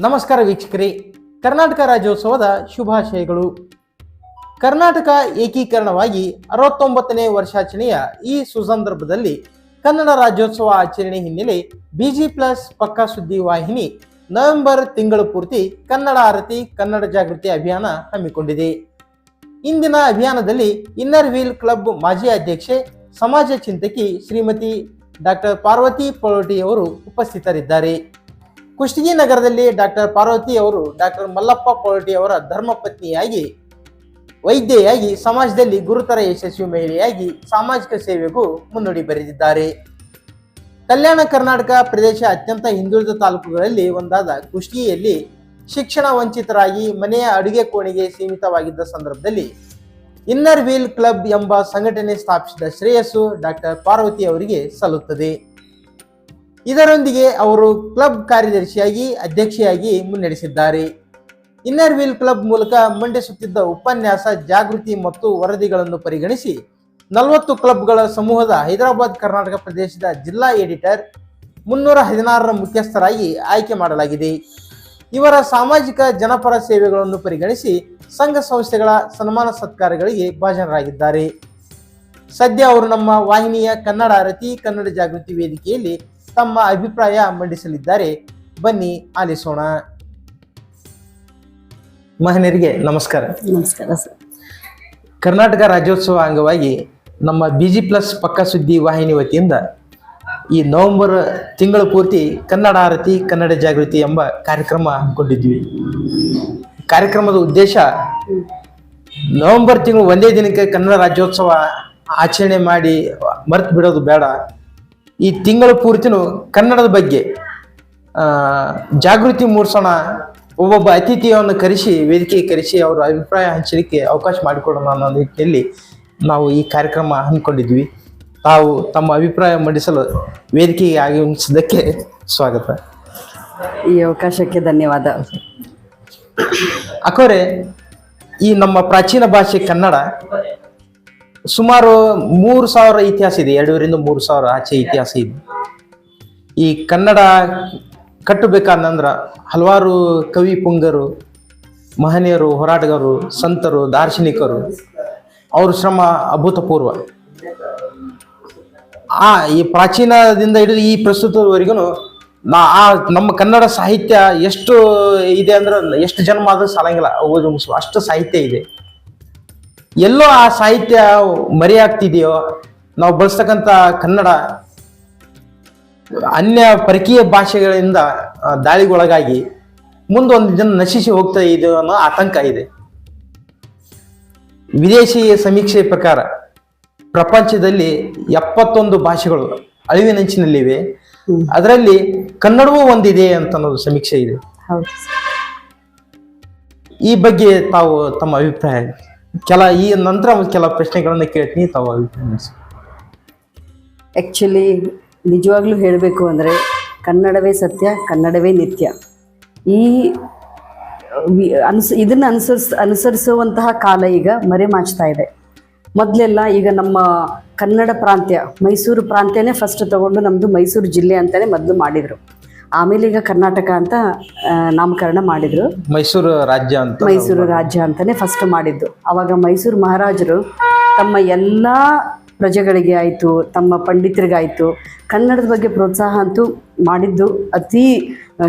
ನಮಸ್ಕಾರ ವೀಕ್ಷಕರೇ. ಕರ್ನಾಟಕ ರಾಜ್ಯೋತ್ಸವದ ಶುಭಾಶಯಗಳು. ಕರ್ನಾಟಕ ಏಕೀಕರಣವಾಗಿ ಅರವತ್ತೊಂಬತ್ತನೇ ವರ್ಷಾಚರಣೆಯ ಈ ಸುಸಂದರ್ಭದಲ್ಲಿ ಕನ್ನಡ ರಾಜ್ಯೋತ್ಸವ ಆಚರಣೆ ಹಿನ್ನೆಲೆ ಬಿಜಿ ಪ್ಲಸ್ ಪಕ್ಕಾ ಸುದ್ದಿ ವಾಹಿನಿ ನವೆಂಬರ್ ತಿಂಗಳು ಪೂರ್ತಿ ಕನ್ನಡ ಆರತಿ, ಕನ್ನಡ ಜಾಗೃತಿ ಅಭಿಯಾನ ಹಮ್ಮಿಕೊಂಡಿದೆ. ಇಂದಿನ ಅಭಿಯಾನದಲ್ಲಿ ಇನ್ನರ್ ವೀಲ್ ಕ್ಲಬ್ ಮಾಜಿ ಅಧ್ಯಕ್ಷೆ, ಸಮಾಜ ಚಿಂತಕಿ ಶ್ರೀಮತಿ ಡಾಕ್ಟರ್ ಪಾರ್ವತಿ ಪೊಳೋಟಿ ಅವರು ಉಪಸ್ಥಿತರಿದ್ದಾರೆ. ಕುಷ್ಟಗಿ ನಗರದಲ್ಲಿ ಡಾಕ್ಟರ್ ಪಾರ್ವತಿ ಅವರು ಡಾಕ್ಟರ್ ಮಲ್ಲಪ್ಪ ಪೊಳಟಿ ಅವರ ಧರ್ಮಪತ್ನಿಯಾಗಿ, ವೈದ್ಯೆಯಾಗಿ, ಸಮಾಜದಲ್ಲಿ ಗುರುತರ ಯಶಸ್ವಿ ಮಹಿಳೆಯಾಗಿ ಸಾಮಾಜಿಕ ಸೇವೆಗೂ ಮುನ್ನುಡಿ ಬರೆದಿದ್ದಾರೆ. ಕಲ್ಯಾಣ ಕರ್ನಾಟಕ ಪ್ರದೇಶ ಅತ್ಯಂತ ಹಿಂದುಳಿದ ತಾಲೂಕುಗಳಲ್ಲಿ ಒಂದಾದ ಕುಷ್ಟಗಿಯಲ್ಲಿ ಶಿಕ್ಷಣ ವಂಚಿತರಾಗಿ ಮನೆಯ ಅಡುಗೆ ಕೋಣೆಗೆ ಸೀಮಿತವಾಗಿದ್ದ ಸಂದರ್ಭದಲ್ಲಿ ಇನ್ನರ್ ವೀಲ್ ಕ್ಲಬ್ ಎಂಬ ಸಂಘಟನೆ ಸ್ಥಾಪಿಸಿದ ಶ್ರೇಯಸ್ಸು ಡಾಕ್ಟರ್ ಪಾರ್ವತಿ ಅವರಿಗೆ ಸಲ್ಲುತ್ತದೆ. ಇದರೊಂದಿಗೆ ಅವರು ಕ್ಲಬ್ ಕಾರ್ಯದರ್ಶಿಯಾಗಿ, ಅಧ್ಯಕ್ಷೆಯಾಗಿ ಮುನ್ನಡೆಸಿದ್ದಾರೆ. ಇನ್ನರ್ ವೀಲ್ ಕ್ಲಬ್ ಮೂಲಕ ಮಂಡಿಸುತ್ತಿದ್ದ ಉಪನ್ಯಾಸ ಜಾಗೃತಿ ಮತ್ತು ವರದಿಗಳನ್ನು ಪರಿಗಣಿಸಿ, ನಲವತ್ತು ಕ್ಲಬ್ಗಳ ಸಮೂಹದ ಹೈದರಾಬಾದ್, ಕರ್ನಾಟಕ ಪ್ರದೇಶದ ಜಿಲ್ಲಾ ಎಡಿಟರ್ ಮುನ್ನೂರ ಹದಿನಾರರ ಮುಖ್ಯಸ್ಥರಾಗಿ ಆಯ್ಕೆ ಮಾಡಲಾಗಿದೆ. ಇವರ ಸಾಮಾಜಿಕ ಜನಪರ ಸೇವೆಗಳನ್ನು ಪರಿಗಣಿಸಿ ಸಂಘ ಸಂಸ್ಥೆಗಳ ಸನ್ಮಾನ ಸತ್ಕಾರಗಳಿಗೆ ಭಾಜನರಾಗಿದ್ದಾರೆ. ಸದ್ಯ ಅವರು ನಮ್ಮ ವಾಹಿನಿಯ ಕನ್ನಡ ರತಿ ಕನ್ನಡ ಜಾಗೃತಿ ವೇದಿಕೆಯಲ್ಲಿ ತಮ್ಮ ಅಭಿಪ್ರಾಯ ಮಂಡಿಸಲಿದ್ದಾರೆ. ಬನ್ನಿ ಆಲಿಸೋಣ. ಮಹನೀಯರಿಗೆ ನಮಸ್ಕಾರ. ನಮಸ್ಕಾರ ಸರ್. ಕರ್ನಾಟಕ ರಾಜ್ಯೋತ್ಸವ ಅಂಗವಾಗಿ ನಮ್ಮ ಬಿ ಜಿ ಪ್ಲಸ್ ಪಕ್ಕ ಸುದ್ದಿ ವಾಹಿನಿ ವತಿಯಿಂದ ಈ ನವೆಂಬರ್ ತಿಂಗಳು ಪೂರ್ತಿ ಕನ್ನಡ ಆರತಿ ಕನ್ನಡ ಜಾಗೃತಿ ಎಂಬ ಕಾರ್ಯಕ್ರಮ ಹಮ್ಮಿಕೊಂಡಿದ್ವಿ ಕಾರ್ಯಕ್ರಮದ ಉದ್ದೇಶ ನವೆಂಬರ್ ತಿಂಗಳು ಒಂದೇ ದಿನಕ್ಕೆ ಕನ್ನಡ ರಾಜ್ಯೋತ್ಸವ ಆಚರಣೆ ಮಾಡಿ ಮರ್ತು ಬಿಡೋದು ಬೇಡ. ಈ ತಿಂಗಳು ಪೂರ್ತಿನೂ ಕನ್ನಡದ ಬಗ್ಗೆ ಜಾಗೃತಿ ಮೂಡಿಸೋಣ. ಒಬ್ಬೊಬ್ಬ ಅತಿಥಿಯನ್ನು ಕರೆಸಿ ವೇದಿಕೆಗೆ ಕರೆಸಿ ಅವರ ಅಭಿಪ್ರಾಯ ಹಂಚಲಿಕ್ಕೆ ಅವಕಾಶ ಮಾಡಿಕೊಡೋಣ ಅನ್ನೋ ನಿಟ್ಟಿನಲ್ಲಿ ನಾವು ಈ ಕಾರ್ಯಕ್ರಮ ಹಮ್ಮಿಕೊಂಡಿದ್ವಿ. ತಾವು ತಮ್ಮ ಅಭಿಪ್ರಾಯ ಮಂಡಿಸಲು ವೇದಿಕೆಗೆ ಆಗಮಿಸಿದ್ದಕ್ಕೆ ಸ್ವಾಗತ. ಈ ಅವಕಾಶಕ್ಕೆ ಧನ್ಯವಾದ. ಅಕೋರೆ ಈ ನಮ್ಮ ಪ್ರಾಚೀನ ಭಾಷೆ ಕನ್ನಡ ಸುಮಾರು ಮೂರು ಸಾವಿರ ಇತಿಹಾಸ ಇದೆ ಎರಡೂರಿಂದ ಮೂರು ಸಾವಿರ ಆಚೆ ಇತಿಹಾಸ ಇದೆ. ಈ ಕನ್ನಡ ಕಟ್ಟಬೇಕಂದ್ರ ಹಲವಾರು ಕವಿ ಪುಂಗರು, ಮಹನೀಯರು, ಹೋರಾಟಗಾರರು, ಸಂತರು, ದಾರ್ಶನಿಕರು, ಅವ್ರ ಶ್ರಮ ಅಭೂತಪೂರ್ವ. ಆ ಈ ಪ್ರಾಚೀನದಿಂದ ಹಿಡಿದು ಈ ಪ್ರಸ್ತುತವರೆಗೂ ನಾ ಆ ನಮ್ಮ ಕನ್ನಡ ಸಾಹಿತ್ಯ ಎಷ್ಟು ಇದೆ ಅಂದ್ರೆ, ಎಷ್ಟು ಜನ್ಮ ಆದ್ರೂ ಸಾಲಂಗಿಲ್ಲ. ಓದು ಮುಗಿಸುವ ಅಷ್ಟು ಸಾಹಿತ್ಯ ಇದೆ. ಎಲ್ಲೋ ಆ ಸಾಹಿತ್ಯ ಮರೆಯಾಗ್ತಿದೆಯೋ ನಾವು ಬಳಸ್ತಕ್ಕಂಥ ಕನ್ನಡ ಅನ್ಯ ಪರಕೀಯ ಭಾಷೆಗಳಿಂದ ದಾಳಿಗೊಳಗಾಗಿ ಮುಂದೊಂದು ಜನ ನಶಿಸಿ ಹೋಗ್ತಾ ಇದೆ ಅನ್ನೋ ಆತಂಕ ಇದೆ. ವಿದೇಶಿ ಸಮೀಕ್ಷೆ ಪ್ರಕಾರ ಪ್ರಪಂಚದಲ್ಲಿ ಎಪ್ಪತ್ತೊಂದು ಭಾಷೆಗಳು ಅಳಿವಿನಂಚಿನಲ್ಲಿವೆ ಅದರಲ್ಲಿ ಕನ್ನಡವೂ ಒಂದಿದೆ ಅಂತ ಅನ್ನೋದು ಸಮೀಕ್ಷೆ ಇದೆ. ಈ ಬಗ್ಗೆ ತಾವು ತಮ್ಮ ಅಭಿಪ್ರಾಯ ಕೆಲ, ಈ ನಂತರ ಕೆಲ ಪ್ರಶ್ನೆಗಳನ್ನ ಕೇಳ್ತೀನಿ ತಾವು ಆ್ಯಕ್ಚುಲಿ ನಿಜವಾಗ್ಲೂ ಹೇಳಬೇಕು ಅಂದರೆ ಕನ್ನಡವೇ ಸತ್ಯ, ಕನ್ನಡವೇ ನಿತ್ಯ. ಈ ಅನ್ಸ್, ಇದನ್ನು ಅನುಸರಿಸ್, ಅನುಸರಿಸುವಂತಹ ಕಾಲ ಈಗ ಮರೆಮಾಚ್ತಾ ಇದೆ. ಮೊದಲೆಲ್ಲ ಈಗ ನಮ್ಮ ಕನ್ನಡ ಪ್ರಾಂತ್ಯ, ಮೈಸೂರು ಪ್ರಾಂತ್ಯನೇ ಫಸ್ಟ್ ತಗೊಂಡು ನಮ್ಮದು ಮೈಸೂರು ಜಿಲ್ಲೆ ಅಂತಲೇ ಮೊದಲು ಮಾಡಿದರು. ಆಮೇಲೆ ಈಗ ಕರ್ನಾಟಕ ಅಂತ ನಾಮಕರಣ ಮಾಡಿದ್ರು. ಮೈಸೂರು ರಾಜ್ಯ ಅಂತ ಮೈಸೂರು ರಾಜ್ಯ ಅಂತಾನೆ ಫಸ್ಟ್ ಮಾಡಿದ್ದು. ಅವಾಗ ಮೈಸೂರು ಮಹಾರಾಜರು ತಮ್ಮ ಎಲ್ಲ ಪ್ರಜೆಗಳಿಗೆ ಆಯಿತು ತಮ್ಮ ಪಂಡಿತರಿಗಾಯಿತು ಕನ್ನಡದ ಬಗ್ಗೆ ಪ್ರೋತ್ಸಾಹ ಅಂತೂ ಮಾಡಿದ್ದು ಅತಿ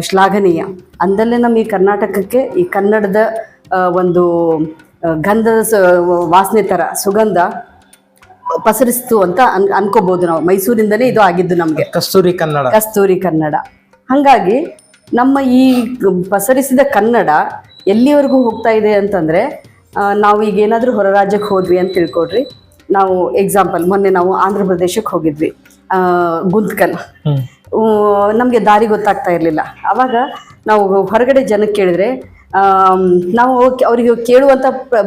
ಶ್ಲಾಘನೀಯ. ಅಂದಲ್ಲೇ ನಮ್ಮ ಈ ಕರ್ನಾಟಕಕ್ಕೆ ಈ ಕನ್ನಡದ ಒಂದು ಗಂಧದ ವಾಸನೆ ಥರ ಸುಗಂಧ ಪಸರಿಸ್ತು ಅಂತ ಅನ್ ಅನ್ಕೋಬಹುದು ನಾವು. ಮೈಸೂರಿಂದಲೇ ಇದು ಆಗಿದ್ದು ನಮಗೆ. ಕಸ್ತೂರಿ ಕನ್ನಡ. ಕಸ್ತೂರಿ ಕನ್ನಡ. ಹಾಗಾಗಿ ನಮ್ಮ ಈ ಪಸರಿಸಿದ ಕನ್ನಡ ಎಲ್ಲಿವರೆಗೂ ಹೋಗ್ತಾ ಇದೆ ಅಂತಂದರೆ ನಾವು ಈಗ ಏನಾದರೂ ಹೊರ ರಾಜ್ಯಕ್ಕೆ ಹೋದ್ವಿ ಅಂತ ತಿಳ್ಕೊಡ್ರಿ ನಾವು ಎಕ್ಸಾಂಪಲ್ ಮೊನ್ನೆ ನಾವು ಆಂಧ್ರ ಪ್ರದೇಶಕ್ಕೆ ಹೋಗಿದ್ವಿ. ಗುಂತ್ಕಲ್. ನಮಗೆ ದಾರಿ ಗೊತ್ತಾಗ್ತಾ ಇರಲಿಲ್ಲ. ಆವಾಗ ನಾವು ಹೊರಗಡೆ ಜನಕ್ಕೆ ಕೇಳಿದ್ರೆ ನಾವು ಅವರಿಗೆ ಕೇಳುವಂಥ